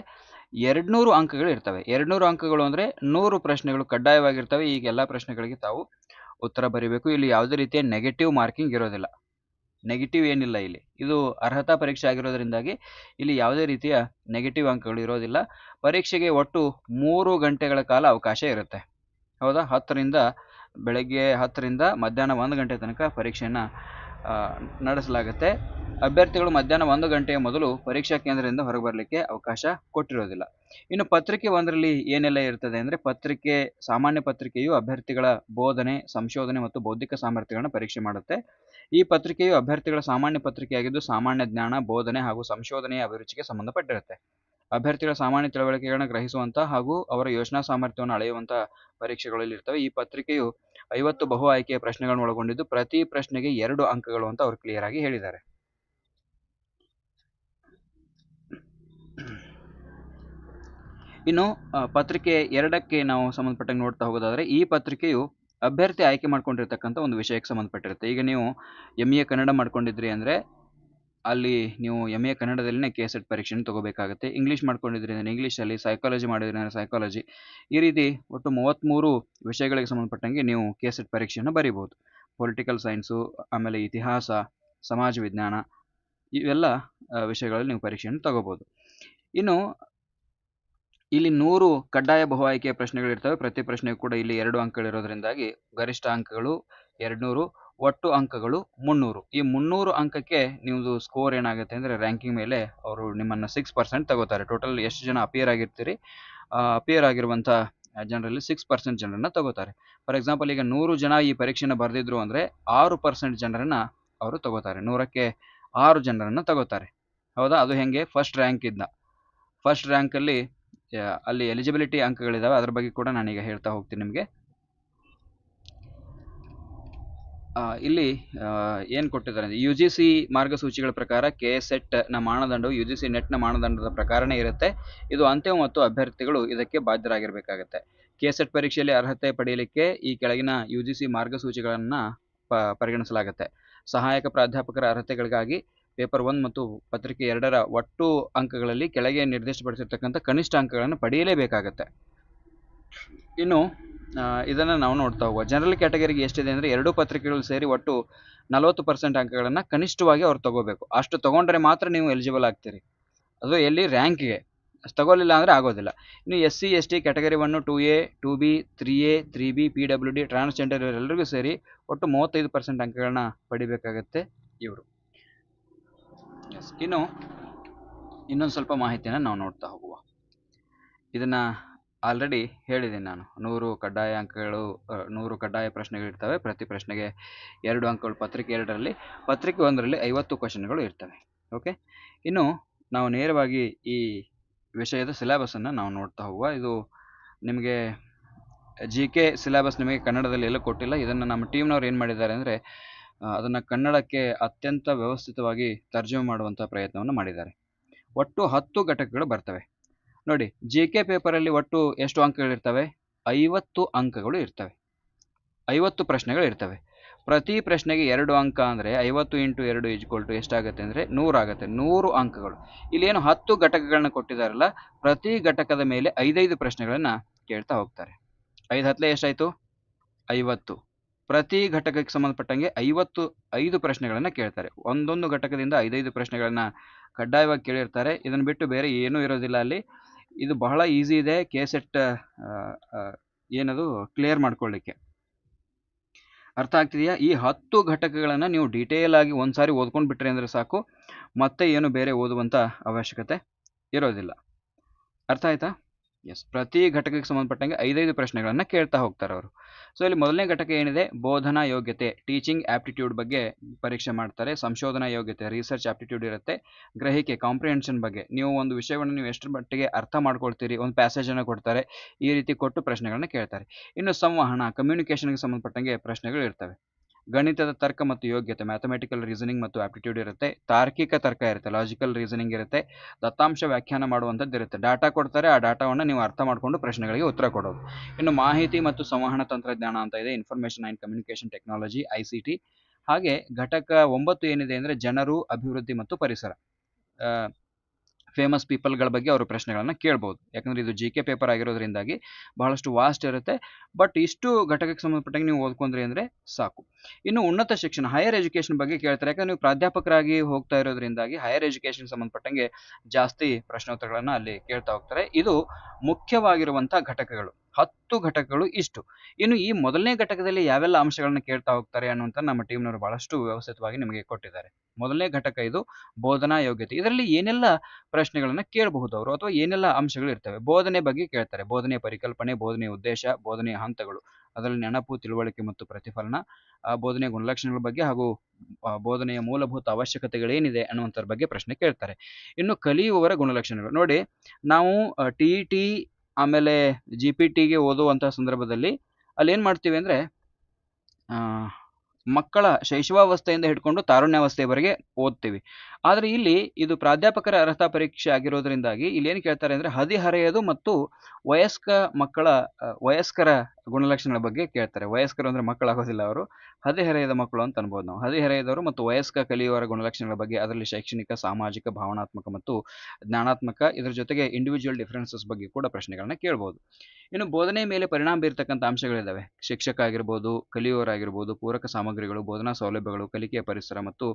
ಎರಡುನೂರು ಅಂಕಗಳು ಇರ್ತವೆ. ಎರಡುನೂರು ಅಂಕಗಳು ಅಂದರೆ ನೂರು ಪ್ರಶ್ನೆಗಳು ಕಡ್ಡಾಯವಾಗಿರ್ತವೆ. ಈಗ ಎಲ್ಲ ಪ್ರಶ್ನೆಗಳಿಗೆ ತಾವು ಉತ್ತರ ಬರೀಬೇಕು. ಇಲ್ಲಿ ಯಾವುದೇ ರೀತಿಯ ನೆಗೆಟಿವ್ ಮಾರ್ಕಿಂಗ್ ಇರೋದಿಲ್ಲ. ನೆಗೆಟಿವ್ ಏನಿಲ್ಲ ಇಲ್ಲಿ. ಇದು ಅರ್ಹತಾ ಪರೀಕ್ಷೆ ಆಗಿರೋದ್ರಿಂದಾಗಿ ಇಲ್ಲಿ ಯಾವುದೇ ರೀತಿಯ ನೆಗೆಟಿವ್ ಅಂಕಗಳು ಇರೋದಿಲ್ಲ. ಪರೀಕ್ಷೆಗೆ ಒಟ್ಟು ಮೂರು ಗಂಟೆಗಳ ಕಾಲ ಅವಕಾಶ ಇರುತ್ತೆ. ಹೌದಾ? ಹತ್ತರಿಂದ ಬೆಳಗ್ಗೆ ಹತ್ತರಿಂದ ಮಧ್ಯಾಹ್ನ ಒಂದು ಗಂಟೆ ತನಕ ಪರೀಕ್ಷೆಯನ್ನು ನಡೆಸಲಾಗುತ್ತೆ. ಅಭ್ಯರ್ಥಿಗಳು ಮಧ್ಯಾಹ್ನ ಒಂದು ಗಂಟೆಯ ಮೊದಲು ಪರೀಕ್ಷಾ ಕೇಂದ್ರದಿಂದ ಹೊರಗೆ ಬರಲಿಕ್ಕೆ ಅವಕಾಶ ಕೊಟ್ಟಿರೋದಿಲ್ಲ. ಇನ್ನು ಪತ್ರಿಕೆ ಒಂದರಲ್ಲಿ ಏನೆಲ್ಲ ಇರ್ತದೆ ಅಂದರೆ ಪತ್ರಿಕೆ, ಸಾಮಾನ್ಯ ಪತ್ರಿಕೆಯು ಅಭ್ಯರ್ಥಿಗಳ ಬೋಧನೆ, ಸಂಶೋಧನೆ ಮತ್ತು ಬೌದ್ಧಿಕ ಸಾಮರ್ಥ್ಯಗಳನ್ನು ಪರೀಕ್ಷೆ ಮಾಡುತ್ತೆ. ಈ ಪತ್ರಿಕೆಯು ಅಭ್ಯರ್ಥಿಗಳ ಸಾಮಾನ್ಯ ಪತ್ರಿಕೆಯಾಗಿದ್ದು ಸಾಮಾನ್ಯ ಜ್ಞಾನ, ಬೋಧನೆ ಹಾಗೂ ಸಂಶೋಧನೆಯ ಅಭಿರುಚಿಗೆ ಸಂಬಂಧಪಟ್ಟಿರುತ್ತೆ. ಅಭ್ಯರ್ಥಿಗಳ ಸಾಮಾನ್ಯ ತಿಳುವಳಿಕೆಗಳನ್ನು ಗ್ರಹಿಸುವಂತಹ ಹಾಗೂ ಅವರ ಯೋಚನಾ ಸಾಮರ್ಥ್ಯವನ್ನು ಅಳೆಯುವಂತಹ ಪರೀಕ್ಷೆಗಳಲ್ಲಿ ಇರ್ತವೆ. ಈ ಪತ್ರಿಕೆಯು ಐವತ್ತು ಬಹು ಆಯ್ಕೆಯ ಪ್ರಶ್ನೆಗಳನ್ನು ಒಳಗೊಂಡಿದ್ದು ಪ್ರತಿ ಪ್ರಶ್ನೆಗೆ ಎರಡು ಅಂಕಗಳು ಅಂತ ಅವರು ಕ್ಲಿಯರ್ ಆಗಿ ಹೇಳಿದ್ದಾರೆ. ಇನ್ನು ಪತ್ರಿಕೆ ಎರಡಕ್ಕೆ ನಾವು ಸಂಬಂಧಪಟ್ಟಂಗೆ ನೋಡ್ತಾ ಹೋಗೋದಾದರೆ, ಈ ಪತ್ರಿಕೆಯು ಅಭ್ಯರ್ಥಿ ಆಯ್ಕೆ ಮಾಡ್ಕೊಂಡಿರ್ತಕ್ಕಂಥ ಒಂದು ವಿಷಯಕ್ಕೆ ಸಂಬಂಧಪಟ್ಟಿರುತ್ತೆ. ಈಗ ನೀವು ಎಂ ಎ ಕನ್ನಡ ಮಾಡ್ಕೊಂಡಿದ್ರಿ ಅಂದರೆ, ಅಲ್ಲಿ ನೀವು ಎಂ ಎ ಕನ್ನಡದಲ್ಲಿನೇ ಕೆ ಎಸ್ ಎಟ್ ಪರೀಕ್ಷೆನ ತಗೋಬೇಕಾಗುತ್ತೆ. ಇಂಗ್ಲೀಷ್ ಮಾಡ್ಕೊಂಡಿದ್ರಿ ಅಂದರೆ ಇಂಗ್ಲೀಷಲ್ಲಿ ಸೈಕಾಲಜಿ ಮಾಡಿದ್ರಿ ಅಂದರೆ ಸೈಕಾಲಜಿ ಈ ರೀತಿ ಒಟ್ಟು ಮೂವತ್ತ್ಮೂರು ವಿಷಯಗಳಿಗೆ ಸಂಬಂಧಪಟ್ಟಂಗೆ ನೀವು ಕೆ ಎಸ್ ಎಟ್ ಪರೀಕ್ಷೆಯನ್ನು ಬರೀಬೋದು ಪೊಲಿಟಿಕಲ್ ಸೈನ್ಸು ಆಮೇಲೆ ಇತಿಹಾಸ, ಸಮಾಜ ವಿಜ್ಞಾನ, ಇವೆಲ್ಲ ವಿಷಯಗಳಲ್ಲಿ ನೀವು ಪರೀಕ್ಷೆಯನ್ನು ತಗೋಬೋದು ಇನ್ನು ಇಲ್ಲಿ ನೂರು ಕಡ್ಡಾಯ ಬಹು ಆಯ್ಕೆಯ ಪ್ರಶ್ನೆಗಳಿರ್ತವೆ ಪ್ರತಿ ಪ್ರಶ್ನೆಗೂ ಕೂಡ ಇಲ್ಲಿ ಎರಡು ಅಂಕಗಳಿರೋದ್ರಿಂದಾಗಿ ಗರಿಷ್ಠ ಅಂಕಗಳು ಎರಡುನೂರು, ಒಟ್ಟು ಅಂಕಗಳು ಮುನ್ನೂರು. ಈ ಮುನ್ನೂರು ಅಂಕಕ್ಕೆ ನಿಮ್ಮದು ಸ್ಕೋರ್ ಏನಾಗುತ್ತೆ ಅಂದರೆ ರ್ಯಾಂಕಿಂಗ್ ಮೇಲೆ ಅವರು ನಿಮ್ಮನ್ನು ಸಿಕ್ಸ್ ಪರ್ಸೆಂಟ್ ತಗೋತಾರೆ. ಟೋಟಲ್ ಎಷ್ಟು ಜನ ಅಪಿಯರ್ ಆಗಿರ್ತೀರಿ? ಅಪಿಯರ್ ಆಗಿರುವಂಥ ಜನರಲ್ಲಿ ಸಿಕ್ಸ್ ಪರ್ಸೆಂಟ್ ಜನರನ್ನು ತಗೋತಾರೆ. ಫಾರ್ ಎಕ್ಸಾಂಪಲ್ ಈಗ ನೂರು ಜನ ಈ ಪರೀಕ್ಷೆನ ಬರೆದಿದ್ರು ಅಂದರೆ ಆರು ಪರ್ಸೆಂಟ್ ಜನರನ್ನು ಅವರು ತಗೋತಾರೆ. ನೂರಕ್ಕೆ ಆರು ಜನರನ್ನು ತಗೋತಾರೆ. ಹೌದಾ? ಅದು ಹೆಂಗೆ? ಫಸ್ಟ್ ರ್ಯಾಂಕ್ ಇದ್ದ ಫಸ್ಟ್ ರ್ಯಾಂಕಲ್ಲಿ ಅಲ್ಲಿ ಎಲಿಜಿಬಿಲಿಟಿ ಅಂಕಗಳಿದ್ದಾವೆ ಅದ್ರ ಬಗ್ಗೆ ಕೂಡ ನಾನೀಗ ಹೇಳ್ತಾ ಹೋಗ್ತೀನಿ ನಿಮಗೆ. ಇಲ್ಲಿ ಏನು ಕೊಟ್ಟಿದ್ದಾರೆ ಯು ಜಿ ಸಿ ಮಾರ್ಗಸೂಚಿಗಳ ಪ್ರಕಾರ ಕೆ ಎಸ್ ಎಟ್ನ ಮಾನದಂಡವು ಯು ಜಿ ಸಿ ನೆಟ್ನ ಮಾನದಂಡದ ಪ್ರಕಾರನೇ ಇರುತ್ತೆ. ಇದು ಅಂತ್ಯ ಮತ್ತು ಅಭ್ಯರ್ಥಿಗಳು ಇದಕ್ಕೆ ಬಾಧ್ಯರಾಗಿರಬೇಕಾಗತ್ತೆ. ಕೆ ಎಸ್ ಎಟ್ ಪರೀಕ್ಷೆಯಲ್ಲಿ ಅರ್ಹತೆ ಪಡೆಯಲಿಕ್ಕೆ ಈ ಕೆಳಗಿನ ಯು ಜಿ ಸಿ ಮಾರ್ಗಸೂಚಿಗಳನ್ನು ಪರಿಗಣಿಸಲಾಗುತ್ತೆ. ಸಹಾಯಕ ಪ್ರಾಧ್ಯಾಪಕರ ಅರ್ಹತೆಗಳಿಗಾಗಿ ಪೇಪರ್ ಒನ್ ಮತ್ತು ಪತ್ರಿಕೆ ಎರಡರ ಒಟ್ಟು ಅಂಕಗಳಲ್ಲಿ ಕೆಳಗೆ ನಿರ್ದಿಷ್ಟಪಡಿಸಿರ್ತಕ್ಕಂಥ ಕನಿಷ್ಠ ಅಂಕಗಳನ್ನು ಪಡೆಯಲೇಬೇಕಾಗತ್ತೆ. ಇನ್ನು ಇದನ್ನು ನಾವು ನೋಡ್ತಾ ಹೋಗುವ. ಜನರಲ್ ಕ್ಯಾಟಗರಿಗೆ ಎಷ್ಟಿದೆ ಅಂದರೆ ಎರಡೂ ಪತ್ರಿಕೆಗಳು ಸೇರಿ ಒಟ್ಟು ನಲವತ್ತು ಪರ್ಸೆಂಟ್ ಅಂಕಗಳನ್ನು ಕನಿಷ್ಠವಾಗಿ ಅವ್ರು ತಗೋಬೇಕು. ಅಷ್ಟು ತೊಗೊಂಡ್ರೆ ಮಾತ್ರ ನೀವು ಎಲಿಜಿಬಲ್ ಆಗ್ತೀರಿ. ಅದು ಎಲ್ಲಿ? ರ್ಯಾಂಕ್ಗೆ ಅಷ್ಟು ತಗೋಲಿಲ್ಲ ಅಂದರೆ ಆಗೋದಿಲ್ಲ. ಇನ್ನು S C S T category one two A two B three A three B P W D transgender ಇವರೆಲ್ಲರಿಗೂ ಸೇರಿ ಒಟ್ಟು ಮೂವತ್ತೈದು ಪರ್ಸೆಂಟ್ ಅಂಕಗಳನ್ನ ಪಡಿಬೇಕಾಗತ್ತೆ ಇವರು. ಎಸ್ ಇನ್ನು ಇನ್ನೊಂದು ಸ್ವಲ್ಪ ಮಾಹಿತಿಯನ್ನು ನಾವು ನೋಡ್ತಾ ಹೋಗುವ. ಇದನ್ನು ಆಲ್ರೆಡಿ ಹೇಳಿದ್ದೀನಿ ನಾನು. ನೂರು ಕಡ್ಡಾಯ ಅಂಕಗಳು ನೂರು ಕಡ್ಡಾಯ ಪ್ರಶ್ನೆಗಳಿರ್ತವೆ ಪ್ರತಿ ಪ್ರಶ್ನೆಗೆ ಎರಡು ಅಂಕಗಳು ಪತ್ರಿಕೆ ಎರಡರಲ್ಲಿ, ಪತ್ರಿಕೆ ಒಂದರಲ್ಲಿ ಐವತ್ತು ಕ್ವಶನ್ಗಳು ಇರ್ತವೆ. ಓಕೆ ಇನ್ನು ನಾವು ನೇರವಾಗಿ ಈ ವಿಷಯದ ಸಿಲೆಬಸನ್ನು ನಾವು ನೋಡ್ತಾ ಹೋಗುವ. ಇದು ನಿಮಗೆ ಜಿ ಕೆ ಸಿಲೆಬಸ್ ನಿಮಗೆ ಕನ್ನಡದಲ್ಲಿ ಎಲ್ಲೂ ಕೊಟ್ಟಿಲ್ಲ. ಇದನ್ನು ನಮ್ಮ ಟೀಮ್ನವ್ರು ಏನು ಮಾಡಿದ್ದಾರೆ ಅಂದರೆ ಅದನ್ನು ಕನ್ನಡಕ್ಕೆ ಅತ್ಯಂತ ವ್ಯವಸ್ಥಿತವಾಗಿ ತರ್ಜುಮೆ ಮಾಡುವಂಥ ಪ್ರಯತ್ನವನ್ನು ಮಾಡಿದ್ದಾರೆ. ಒಟ್ಟು ಹತ್ತು ಘಟಕಗಳು ಬರ್ತವೆ. ನೋಡಿ ಜಿ ಕೆ ಪೇಪರಲ್ಲಿ ಒಟ್ಟು ಎಷ್ಟು ಅಂಕಗಳಿರ್ತವೆ ಐವತ್ತು ಅಂಕಗಳು ಇರ್ತವೆ. ಐವತ್ತು ಪ್ರಶ್ನೆಗಳು ಇರ್ತವೆ. ಪ್ರತಿ ಪ್ರಶ್ನೆಗೆ ಎರಡು ಅಂಕ ಅಂದರೆ ಐವತ್ತು ಇಂಟು ಎರಡು ಈಜ್ಕೊಲ್ ಟು ಎಷ್ಟಾಗುತ್ತೆ ಅಂದರೆ ನೂರಾಗುತ್ತೆ ನೂರು ಅಂಕಗಳು. ಇಲ್ಲೇನು ಹತ್ತು ಘಟಕಗಳನ್ನ ಕೊಟ್ಟಿದ್ದಾರಲ್ಲ, ಪ್ರತಿ ಘಟಕದ ಮೇಲೆ ಐದೈದು ಪ್ರಶ್ನೆಗಳನ್ನು ಕೇಳ್ತಾ ಹೋಗ್ತಾರೆ. ಐದು ಹತ್ತಲೇ ಎಷ್ಟಾಯಿತು? ಐವತ್ತು. ಪ್ರತಿ ಘಟಕಕ್ಕೆ ಸಂಬಂಧಪಟ್ಟಂಗೆ ಐವತ್ತು, ಐದು ಪ್ರಶ್ನೆಗಳನ್ನು ಕೇಳ್ತಾರೆ. ಒಂದೊಂದು ಘಟಕದಿಂದ ಐದೈದು ಪ್ರಶ್ನೆಗಳನ್ನು ಕಡ್ಡಾಯವಾಗಿ ಕೇಳಿರ್ತಾರೆ. ಇದನ್ನು ಬಿಟ್ಟು ಬೇರೆ ಏನೂ ಇರೋದಿಲ್ಲ ಅಲ್ಲಿ. ಇದು ಬಹಳ ಈಸಿ ಇದೆ ಕೆ ಸೆಟ್ ಏನದು ಕ್ಲಿಯರ್ ಮಾಡ್ಕೊಳ್ಳಿಕ್ಕೆ ಅರ್ಥ ಆಗ್ತಿದೆಯಾ? ಈ ಹತ್ತು ಘಟಕಗಳನ್ನು ನೀವು ಡೀಟೇಲ್ ಆಗಿ ಒಂದು ಸಾರಿ ಓದ್ಕೊಂಡು ಬಿಟ್ರೆ ಅಂದರೆ ಸಾಕು. ಮತ್ತೆ ಏನು ಬೇರೆ ಓದುವಂಥ ಅವಶ್ಯಕತೆ ಇರೋದಿಲ್ಲ. ಅರ್ಥ ಆಯ್ತಾ? ಎಸ್ ಪ್ರತಿ ಘಟಕಕ್ಕೆ ಸಂಬಂಧಪಟ್ಟಂಗೆ ಐದೈದು ಪ್ರಶ್ನೆಗಳನ್ನು ಕೇಳ್ತಾ ಹೋಗ್ತಾರೆ ಅವರು. ಸೊ ಇಲ್ಲಿ ಮೊದಲನೇ ಘಟಕ ಏನಿದೆ? ಬೋಧನಾ ಯೋಗ್ಯತೆ ಟೀಚಿಂಗ್ ಆಪ್ಟಿಟ್ಯೂಡ್ ಬಗ್ಗೆ ಪರೀಕ್ಷೆ ಮಾಡ್ತಾರೆ. ಸಂಶೋಧನಾ ಯೋಗ್ಯತೆ ರಿಸರ್ಚ್ ಆಪ್ಟಿಟ್ಯೂಡ್ ಇರುತ್ತೆ. ಗ್ರಹಿಕೆ ಕಾಂಪ್ರಿಹೆನ್ಷನ್ ಬಗ್ಗೆ. ನೀವು ಒಂದು ವಿಷಯವನ್ನು ನೀವು ಎಷ್ಟು ಮಟ್ಟಿಗೆ ಅರ್ಥ ಮಾಡ್ಕೊಳ್ತೀರಿ? ಒಂದು ಪ್ಯಾಸೇಜನ್ನು ಕೊಡ್ತಾರೆ. ಈ ರೀತಿ ಕೊಟ್ಟು ಪ್ರಶ್ನೆಗಳನ್ನ ಕೇಳ್ತಾರೆ. ಇನ್ನು ಸಂವಹನ ಕಮ್ಯುನಿಕೇಷನ್ಗೆ ಸಂಬಂಧಪಟ್ಟಂಗೆ ಪ್ರಶ್ನೆಗಳು ಇರ್ತವೆ. ಗಣಿತದ ತರ್ಕ ಮತ್ತು ಯೋಗ್ಯತೆ ಮ್ಯಾಥಮೆಟಿಕಲ್ ರೀಸನಿಂಗ್ ಮತ್ತು ಆಪ್ಟಿಟ್ಯೂಡ್ ಇರುತ್ತೆ. ತಾರ್ಕಿಕ ತರ್ಕ ಇರುತ್ತೆ ಲಾಜಿಕಲ್ ರೀಸನಿಂಗ್ ಇರುತ್ತೆ. ದತ್ತಾಂಶ ವ್ಯಾಖ್ಯಾನ ಮಾಡುವಂಥದ್ದು ಇರುತ್ತೆ. ಡಾಟಾ ಕೊಡ್ತಾರೆ, ಆ ಡಾಟಾವನ್ನು ನೀವು ಅರ್ಥ ಮಾಡಿಕೊಂಡು ಪ್ರಶ್ನೆಗಳಿಗೆ ಉತ್ತರ ಕೊಡೋದು. ಇನ್ನು ಮಾಹಿತಿ ಮತ್ತು ಸಂವಹನ ತಂತ್ರಜ್ಞಾನ ಅಂತ ಇದೆ. Information and communication technology I ಹಾಗೆ ಘಟಕ ಒಂಬತ್ತು ಏನಿದೆ ಅಂದರೆ ಜನರು, ಅಭಿವೃದ್ಧಿ ಮತ್ತು ಪರಿಸರ. ಫೇಮಸ್ ಪೀಪಲ್ಗಳ ಬಗ್ಗೆ ಅವರು ಪ್ರಶ್ನೆಗಳನ್ನು ಕೇಳ್ಬೋದು. ಯಾಕಂದರೆ ಇದು ಜಿ ಕೆ ಪೇಪರ್ ಆಗಿರೋದ್ರಿಂದಾಗಿ ಬಹಳಷ್ಟು ವಾಸ್ಟ್ ಇರುತ್ತೆ. ಬಟ್ ಇಷ್ಟು ಘಟಕಕ್ಕೆ ಸಂಬಂಧಪಟ್ಟಂಗೆ ನೀವು ಓದ್ಕೊಂಡ್ರಿ ಅಂದರೆ ಸಾಕು. ಇನ್ನು ಉನ್ನತ ಶಿಕ್ಷಣ ಹೈಯರ್ ಎಜುಕೇಷನ್ ಬಗ್ಗೆ ಕೇಳ್ತಾರೆ. ಯಾಕಂದ್ರೆ ನೀವು ಪ್ರಾಧ್ಯಾಪಕರಾಗಿ ಹೋಗ್ತಾ ಇರೋದ್ರಿಂದಾಗಿ ಹೈಯರ್ ಎಜುಕೇಷನ್ ಸಂಬಂಧಪಟ್ಟಂಗೆ ಜಾಸ್ತಿ ಪ್ರಶ್ನೋತ್ತರಗಳನ್ನು ಅಲ್ಲಿ ಕೇಳ್ತಾ ಹೋಗ್ತಾರೆ. ಇದು ಮುಖ್ಯವಾಗಿರುವಂಥ ಘಟಕಗಳು. ಹತ್ತು ಘಟಕಗಳು ಇಷ್ಟು. ಇನ್ನು ಈ ಮೊದಲನೇ ಘಟಕದಲ್ಲಿ ಯಾವೆಲ್ಲ ಅಂಶಗಳನ್ನ ಕೇಳ್ತಾ ಹೋಗ್ತಾರೆ ಅನ್ನುವಂಥ ನಮ್ಮ ಟೀಮ್ನವರು ಬಹಳಷ್ಟು ವ್ಯವಸ್ಥಿತವಾಗಿ ನಿಮಗೆ ಕೊಟ್ಟಿದ್ದಾರೆ. ಮೊದಲನೇ ಘಟಕ ಇದು, ಬೋಧನಾ ಯೋಗ್ಯತೆ. ಇದರಲ್ಲಿ ಏನೆಲ್ಲ ಪ್ರಶ್ನೆಗಳನ್ನು ಕೇಳಬಹುದು ಅವರು? ಅಥವಾ ಏನೆಲ್ಲ ಅಂಶಗಳು ಇರ್ತವೆ? ಬೋಧನೆ ಬಗ್ಗೆ ಕೇಳ್ತಾರೆ. ಬೋಧನೆ ಪರಿಕಲ್ಪನೆ, ಬೋಧನೆ ಉದ್ದೇಶ ಬೋಧನೆಯ ಹಂತಗಳು. ಅದರಲ್ಲಿ ನೆನಪು, ತಿಳುವಳಿಕೆ ಮತ್ತು ಪ್ರತಿಫಲನ ಬೋಧನೆ ಗುಣಲಕ್ಷಣಗಳ ಬಗ್ಗೆ ಹಾಗೂ ಬೋಧನೆಯ ಮೂಲಭೂತ ಅವಶ್ಯಕತೆಗಳೇನಿದೆ ಅನ್ನುವಂಥದ್ರ ಬಗ್ಗೆ ಪ್ರಶ್ನೆ ಕೇಳ್ತಾರೆ. ಇನ್ನು ಕಲಿಯುವವರ ಗುಣಲಕ್ಷಣಗಳು. ನೋಡಿ, ನಾವು ಟಿ ಟಿ ಆಮೇಲೆ ಜಿ ಪಿ ಟಿಗೆ ಓದುವಂಥ ಸಂದರ್ಭದಲ್ಲಿ ಅಲ್ಲಿ ಏನು ಮಾಡ್ತೀವಿ ಅಂದರೆ ಮಕ್ಕಳ ಶೈಶವಾವಸ್ಥೆಯಿಂದ ಹಿಡ್ಕೊಂಡು ತಾರುಣ್ಯಾವಸ್ಥೆಯವರೆಗೆ ಓದ್ತೀವಿ. ಆದರೆ ಇಲ್ಲಿ ಇದು ಪ್ರಾಧ್ಯಾಪಕರ ಅರ್ಹತಾ ಪರೀಕ್ಷೆ ಆಗಿರೋದ್ರಿಂದಾಗಿ ಇಲ್ಲಿ ಏನು ಕೇಳ್ತಾರೆ ಅಂದರೆ ಹದಿಹರೆಯದು ಮತ್ತು ವಯಸ್ಕ ಮಕ್ಕಳ ವಯಸ್ಕರ ಗುಣಲಕ್ಷಣಗಳ ಬಗ್ಗೆ ಕೇಳ್ತಾರೆ. ವಯಸ್ಕರು ಅಂದರೆ ಮಕ್ಕಳಾಗೋದಿಲ್ಲ ಅವರು. ಹದಿಹರೆಯದ ಮಕ್ಕಳು ಅಂತ ಅನ್ಬೋದು ನಾವು. ಹದಿಹರೆಯದವರು ಮತ್ತು ವಯಸ್ಕ ಕಲಿಯುವವರ ಗುಣಲಕ್ಷಣಗಳ ಬಗ್ಗೆ ಅದರಲ್ಲಿ ಶೈಕ್ಷಣಿಕ, ಸಾಮಾಜಿಕ, ಭಾವನಾತ್ಮಕ ಮತ್ತು ಜ್ಞಾನಾತ್ಮಕ ಇದರ ಜೊತೆಗೆ ಇಂಡಿವಿಜುವಲ್ ಡಿಫ್ರೆನ್ಸಸ್ ಬಗ್ಗೆ ಕೂಡ ಪ್ರಶ್ನೆಗಳನ್ನ ಕೇಳ್ಬೋದು. ಇನ್ನು ಬೋಧನೆ ಮೇಲೆ ಪರಿಣಾಮ ಬೀರ್ತಕ್ಕಂಥ ಅಂಶಗಳಿದ್ದಾವೆ. ಶಿಕ್ಷಕ ಆಗಿರ್ಬೋದು, ಕಲಿಯುವವರಾಗಿರ್ಬೋದು, ಪೂರಕ ಸಾಮಗ್ರಿಗಳು, ಬೋಧನಾ ಸೌಲಭ್ಯಗಳು, ಕಲಿಕೆಯ ಪರಿಸರ ಮತ್ತು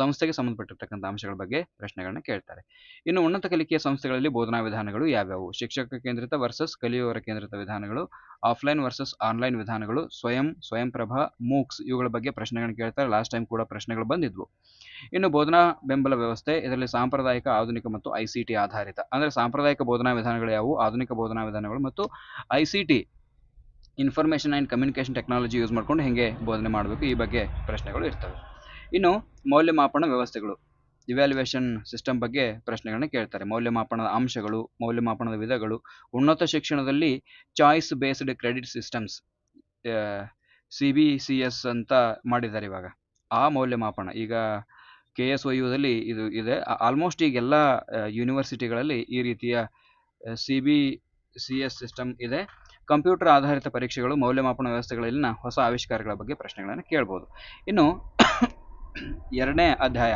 ಸಂಸ್ಥೆಗೆ ಸಂಬಂಧಪಟ್ಟಿರ್ತಕ್ಕಂಥ ಅಂಶಗಳ ಬಗ್ಗೆ ಪ್ರಶ್ನೆಗಳನ್ನ ಕೇಳ್ತಾರೆ. ಇನ್ನು ಉನ್ನತ ಕಲಿಕೆಯ ಸಂಸ್ಥೆಗಳಲ್ಲಿ ಬೋಧನಾ ವಿಧಾನಗಳು ಯಾವ್ಯಾವು? ಶಿಕ್ಷಕ ಕೇಂದ್ರಿತ ವರ್ಸಸ್ ಕಲಿಯುವವರ ಕೇಂದ್ರಿತ ವಿಧಾನಗಳು ಆಫ್ಲೈನ್ ವರ್ಸಸ್ ಆನ್ಲೈನ್ ವಿಧಾನಗಳು, ಸ್ವಯಂ ಸ್ವಯಂ ಪ್ರಭಾ ಮೂಕ್ಸ್ ಇವುಗಳ ಬಗ್ಗೆ ಪ್ರಶ್ನೆಗಳನ್ನ ಕೇಳ್ತಾರೆ. ಲಾಸ್ಟ್ ಟೈಮ್ ಕೂಡ ಪ್ರಶ್ನೆಗಳು ಬಂದಿದ್ವು. ಇನ್ನು ಬೋಧನಾ ಬೆಂಬಲ ವ್ಯವಸ್ಥೆ, ಇದರಲ್ಲಿ ಸಾಂಪ್ರದಾಯಿಕ, ಆಧುನಿಕ ಮತ್ತು ಐ ಆಧಾರಿತ. ಅಂದರೆ ಸಾಂಪ್ರದಾಯಿಕ ಬೋಧನಾ ವಿಧಾನಗಳು ಯಾವುವು? ಆಧುನಿಕ ಬೋಧನಾ ವಿಧಾನಗಳು ಮತ್ತು I C T information and communication technology use ಮಾಡ್ಕೊಂಡು ಹೇಗೆ ಬೋಧನೆ ಮಾಡಬೇಕು? ಈ ಬಗ್ಗೆ ಪ್ರಶ್ನೆಗಳು ಇರ್ತವೆ. ಇನ್ನು ಮೌಲ್ಯಮಾಪನ ವ್ಯವಸ್ಥೆಗಳು. ಇವ್ಯಾಲ್ಯುಯೇಷನ್ ಸಿಸ್ಟಮ್ ಬಗ್ಗೆ ಪ್ರಶ್ನೆಗಳನ್ನ ಕೇಳ್ತಾರೆ. ಮೌಲ್ಯಮಾಪನದ ಅಂಶಗಳು, ಮೌಲ್ಯಮಾಪನದ ವಿಧಗಳು, ಉನ್ನತ ಶಿಕ್ಷಣದಲ್ಲಿ choice based credit systems C B C S ಅಂತ ಮಾಡಿದ್ದಾರೆ ಇವಾಗ. ಆ ಮೌಲ್ಯಮಾಪನ, ಈಗ ಕೆ ಎಸ್ ಒ ಯುದಲ್ಲಿ ಇದು ಇದೆ. ಆಲ್ಮೋಸ್ಟ್ ಈಗ ಎಲ್ಲ ಯೂನಿವರ್ಸಿಟಿಗಳಲ್ಲಿ ಈ ರೀತಿಯ C B C S system ಇದೆ. ಕಂಪ್ಯೂಟರ್ ಆಧಾರಿತ ಪರೀಕ್ಷೆಗಳು, ಮೌಲ್ಯಮಾಪನ ವ್ಯವಸ್ಥೆಗಳಲ್ಲಿನ ಹೊಸ ಆವಿಷ್ಕಾರಗಳ ಬಗ್ಗೆ ಪ್ರಶ್ನೆಗಳನ್ನು ಕೇಳ್ಬೋದು. ಇನ್ನು, ಎರಡನೇ ಅಧ್ಯಾಯ.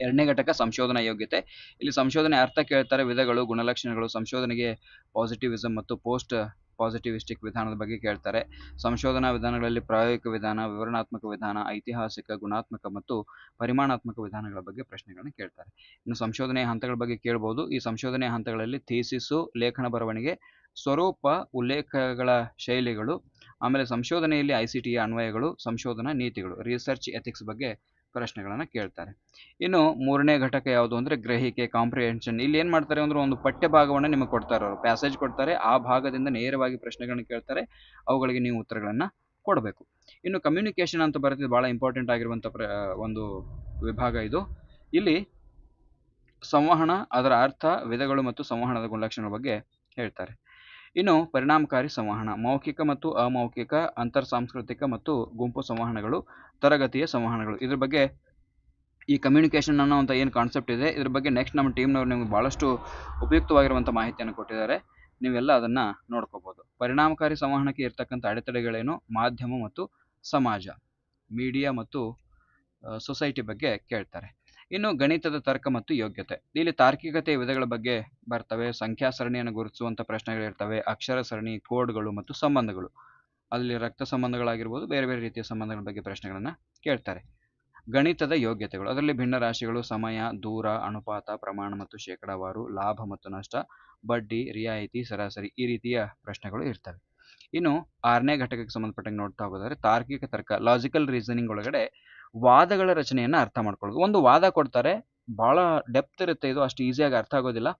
ಎರಡನೇ ಘಟಕ ಸಂಶೋಧನಾ ಯೋಗ್ಯತೆ. ಇಲ್ಲಿ ಸಂಶೋಧನೆ ಅರ್ಥ ಕೇಳ್ತಾರೆ ವಿಧಗಳು, ಗುಣಲಕ್ಷಣಗಳು, ಸಂಶೋಧನೆಗೆ ಪಾಸಿಟಿವಿಸಮ್ ಮತ್ತು ಪೋಸ್ಟ್ ಪಾಸಿಟಿವಿಸ್ಟಿಕ್ ವಿಧಾನದ ಬಗ್ಗೆ ಕೇಳ್ತಾರೆ. ಸಂಶೋಧನಾ ವಿಧಾನಗಳಲ್ಲಿ ಪ್ರಾಯೋಗಿಕ ವಿಧಾನ, ವಿವರಣಾತ್ಮಕ ವಿಧಾನ, ಐತಿಹಾಸಿಕ, ಗುಣಾತ್ಮಕ ಮತ್ತು ಪರಿಮಾಣಾತ್ಮಕ ವಿಧಾನಗಳ ಬಗ್ಗೆ ಪ್ರಶ್ನೆಗಳನ್ನು ಕೇಳ್ತಾರೆ. ಇನ್ನು ಸಂಶೋಧನೆಯ ಹಂತಗಳ ಬಗ್ಗೆ ಕೇಳ್ಬೋದು. ಈ ಸಂಶೋಧನೆಯ ಹಂತಗಳಲ್ಲಿ ಥೀಸಿಸು ಲೇಖನ ಬರವಣಿಗೆ, ಸ್ವರೂಪ, ಉಲ್ಲೇಖಗಳ ಶೈಲಿಗಳು, ಆಮೇಲೆ ಸಂಶೋಧನೆಯಲ್ಲಿ ಐ ಸಿ ಟಿಯ ಅನ್ವಯಗಳು, ಸಂಶೋಧನಾ ನೀತಿಗಳು ರಿಸರ್ಚ್ ಎಥಿಕ್ಸ್ ಬಗ್ಗೆ ಪ್ರಶ್ನೆಗಳನ್ನು ಕೇಳ್ತಾರೆ. ಇನ್ನು ಮೂರನೇ ಘಟಕ ಯಾವುದು ಅಂದರೆ ಗ್ರಹಿಕೆ ಕಾಂಪ್ರಿಹೆನ್ಷನ್ ಇಲ್ಲಿ ಏನು ಮಾಡ್ತಾರೆ ಅಂದರೆ ಒಂದು ಪಠ್ಯ ಭಾಗವನ್ನು ನಿಮಗೆ ಕೊಡ್ತಾರೆ ಅವರು. ಪ್ಯಾಸೇಜ್ ಕೊಡ್ತಾರೆ. ಆ ಭಾಗದಿಂದ ನೇರವಾಗಿ ಪ್ರಶ್ನೆಗಳನ್ನು ಕೇಳ್ತಾರೆ. ಅವುಗಳಿಗೆ ನೀವು ಉತ್ತರಗಳನ್ನು ಕೊಡಬೇಕು. ಇನ್ನು ಕಮ್ಯುನಿಕೇಷನ್ ಅಂತ ಬರುತ್ತೆ ಭಾಳ ಇಂಪಾರ್ಟೆಂಟ್ ಆಗಿರುವಂಥ ಒಂದು ವಿಭಾಗ ಇದು. ಇಲ್ಲಿ ಸಂವಹನ, ಅದರ ಅರ್ಥ, ವಿಧಗಳು ಮತ್ತು ಸಂವಹನದ ಗುಣಲಕ್ಷಣಗಳ ಬಗ್ಗೆ ಹೇಳ್ತಾರೆ. ಇನ್ನು ಪರಿಣಾಮಕಾರಿ ಸಂವಹನ. ಮೌಖಿಕ ಮತ್ತು ಅಮೌಖಿಕ, ಅಂತರ್ ಸಾಂಸ್ಕೃತಿಕ ಮತ್ತು ಗುಂಪು ಸಂವಹನಗಳು ತರಗತಿಯ ಸಂವಹನಗಳು. ಇದ್ರ ಬಗ್ಗೆ ಈ ಕಮ್ಯುನಿಕೇಷನ್ ಅಂತ ಏನು ಕಾನ್ಸೆಪ್ಟ್ ಇದೆ, ಇದ್ರ ಬಗ್ಗೆ ನೆಕ್ಸ್ಟ್ ನಮ್ಮ ಟೀಮ್ನವ್ರು ನಿಮ್ಗೆ ಭಾಳಷ್ಟು ಉಪಯುಕ್ತವಾಗಿರುವಂಥ ಮಾಹಿತಿಯನ್ನು ಕೊಟ್ಟಿದ್ದಾರೆ. ನೀವೆಲ್ಲ ಅದನ್ನು ನೋಡ್ಕೋಬೋದು. ಪರಿಣಾಮಕಾರಿ ಸಂವಹನಕ್ಕೆ ಇರ್ತಕ್ಕಂಥ ಅಡೆತಡೆಗಳೇನು? ಮಾಧ್ಯಮ ಮತ್ತು ಸಮಾಜ ಮೀಡಿಯಾ ಮತ್ತು ಸೊಸೈಟಿ ಬಗ್ಗೆ ಕೇಳ್ತಾರೆ. ಇನ್ನು ಗಣಿತದ ತರ್ಕ ಮತ್ತು ಯೋಗ್ಯತೆ. ಇಲ್ಲಿ ತಾರ್ಕಿಕತೆಯ ವಿಧಗಳ ಬಗ್ಗೆ ಬರ್ತವೆ. ಸಂಖ್ಯಾ ಸರಣಿಯನ್ನು ಗುರುತಿಸುವಂಥ ಪ್ರಶ್ನೆಗಳಿರ್ತವೆ. ಅಕ್ಷರ ಸರಣಿ, ಕೋಡ್ಗಳು ಮತ್ತು ಸಂಬಂಧಗಳು. ಅಲ್ಲಿ ರಕ್ತ ಸಂಬಂಧಗಳಾಗಿರ್ಬೋದು, ಬೇರೆ ಬೇರೆ ರೀತಿಯ ಸಂಬಂಧಗಳ ಬಗ್ಗೆ ಪ್ರಶ್ನೆಗಳನ್ನು ಕೇಳ್ತಾರೆ. ಗಣಿತದ ಯೋಗ್ಯತೆಗಳು, ಅದರಲ್ಲಿ ಭಿನ್ನ ರಾಶಿಗಳು ಸಮಯ, ದೂರ, ಅನುಪಾತ, ಪ್ರಮಾಣ ಮತ್ತು ಶೇಕಡಾವಾರು, ಲಾಭ ಮತ್ತು ನಷ್ಟ, ಬಡ್ಡಿ, ರಿಯಾಯಿತಿ, ಸರಾಸರಿ ಈ ರೀತಿಯ ಪ್ರಶ್ನೆಗಳು ಇರ್ತವೆ. ಇನ್ನು ಆರನೇ ಘಟಕಕ್ಕೆ ಸಂಬಂಧಪಟ್ಟಂಗೆ ನೋಡ್ತಾ ಹೋಗೋದಾದ್ರೆ ತಾರ್ಕಿಕ ತರ್ಕ ಲಾಜಿಕಲ್ ರೀಸನಿಂಗ್ ಒಳಗಡೆ ವಾದಗಳ ರಚನೆಯನ್ನು ಅರ್ಥ ಮಾಡ್ಕೊಳ್ಳೋದು. ಒಂದು ವಾದ ಕೊಡ್ತಾರೆ, ಭಾಳ ಡೆಪ್ತ್ ಇರುತ್ತೆ ಇದು, ಅಷ್ಟು ಈಸಿಯಾಗಿ ಅರ್ಥ ಆಗೋದಿಲ್ಲ.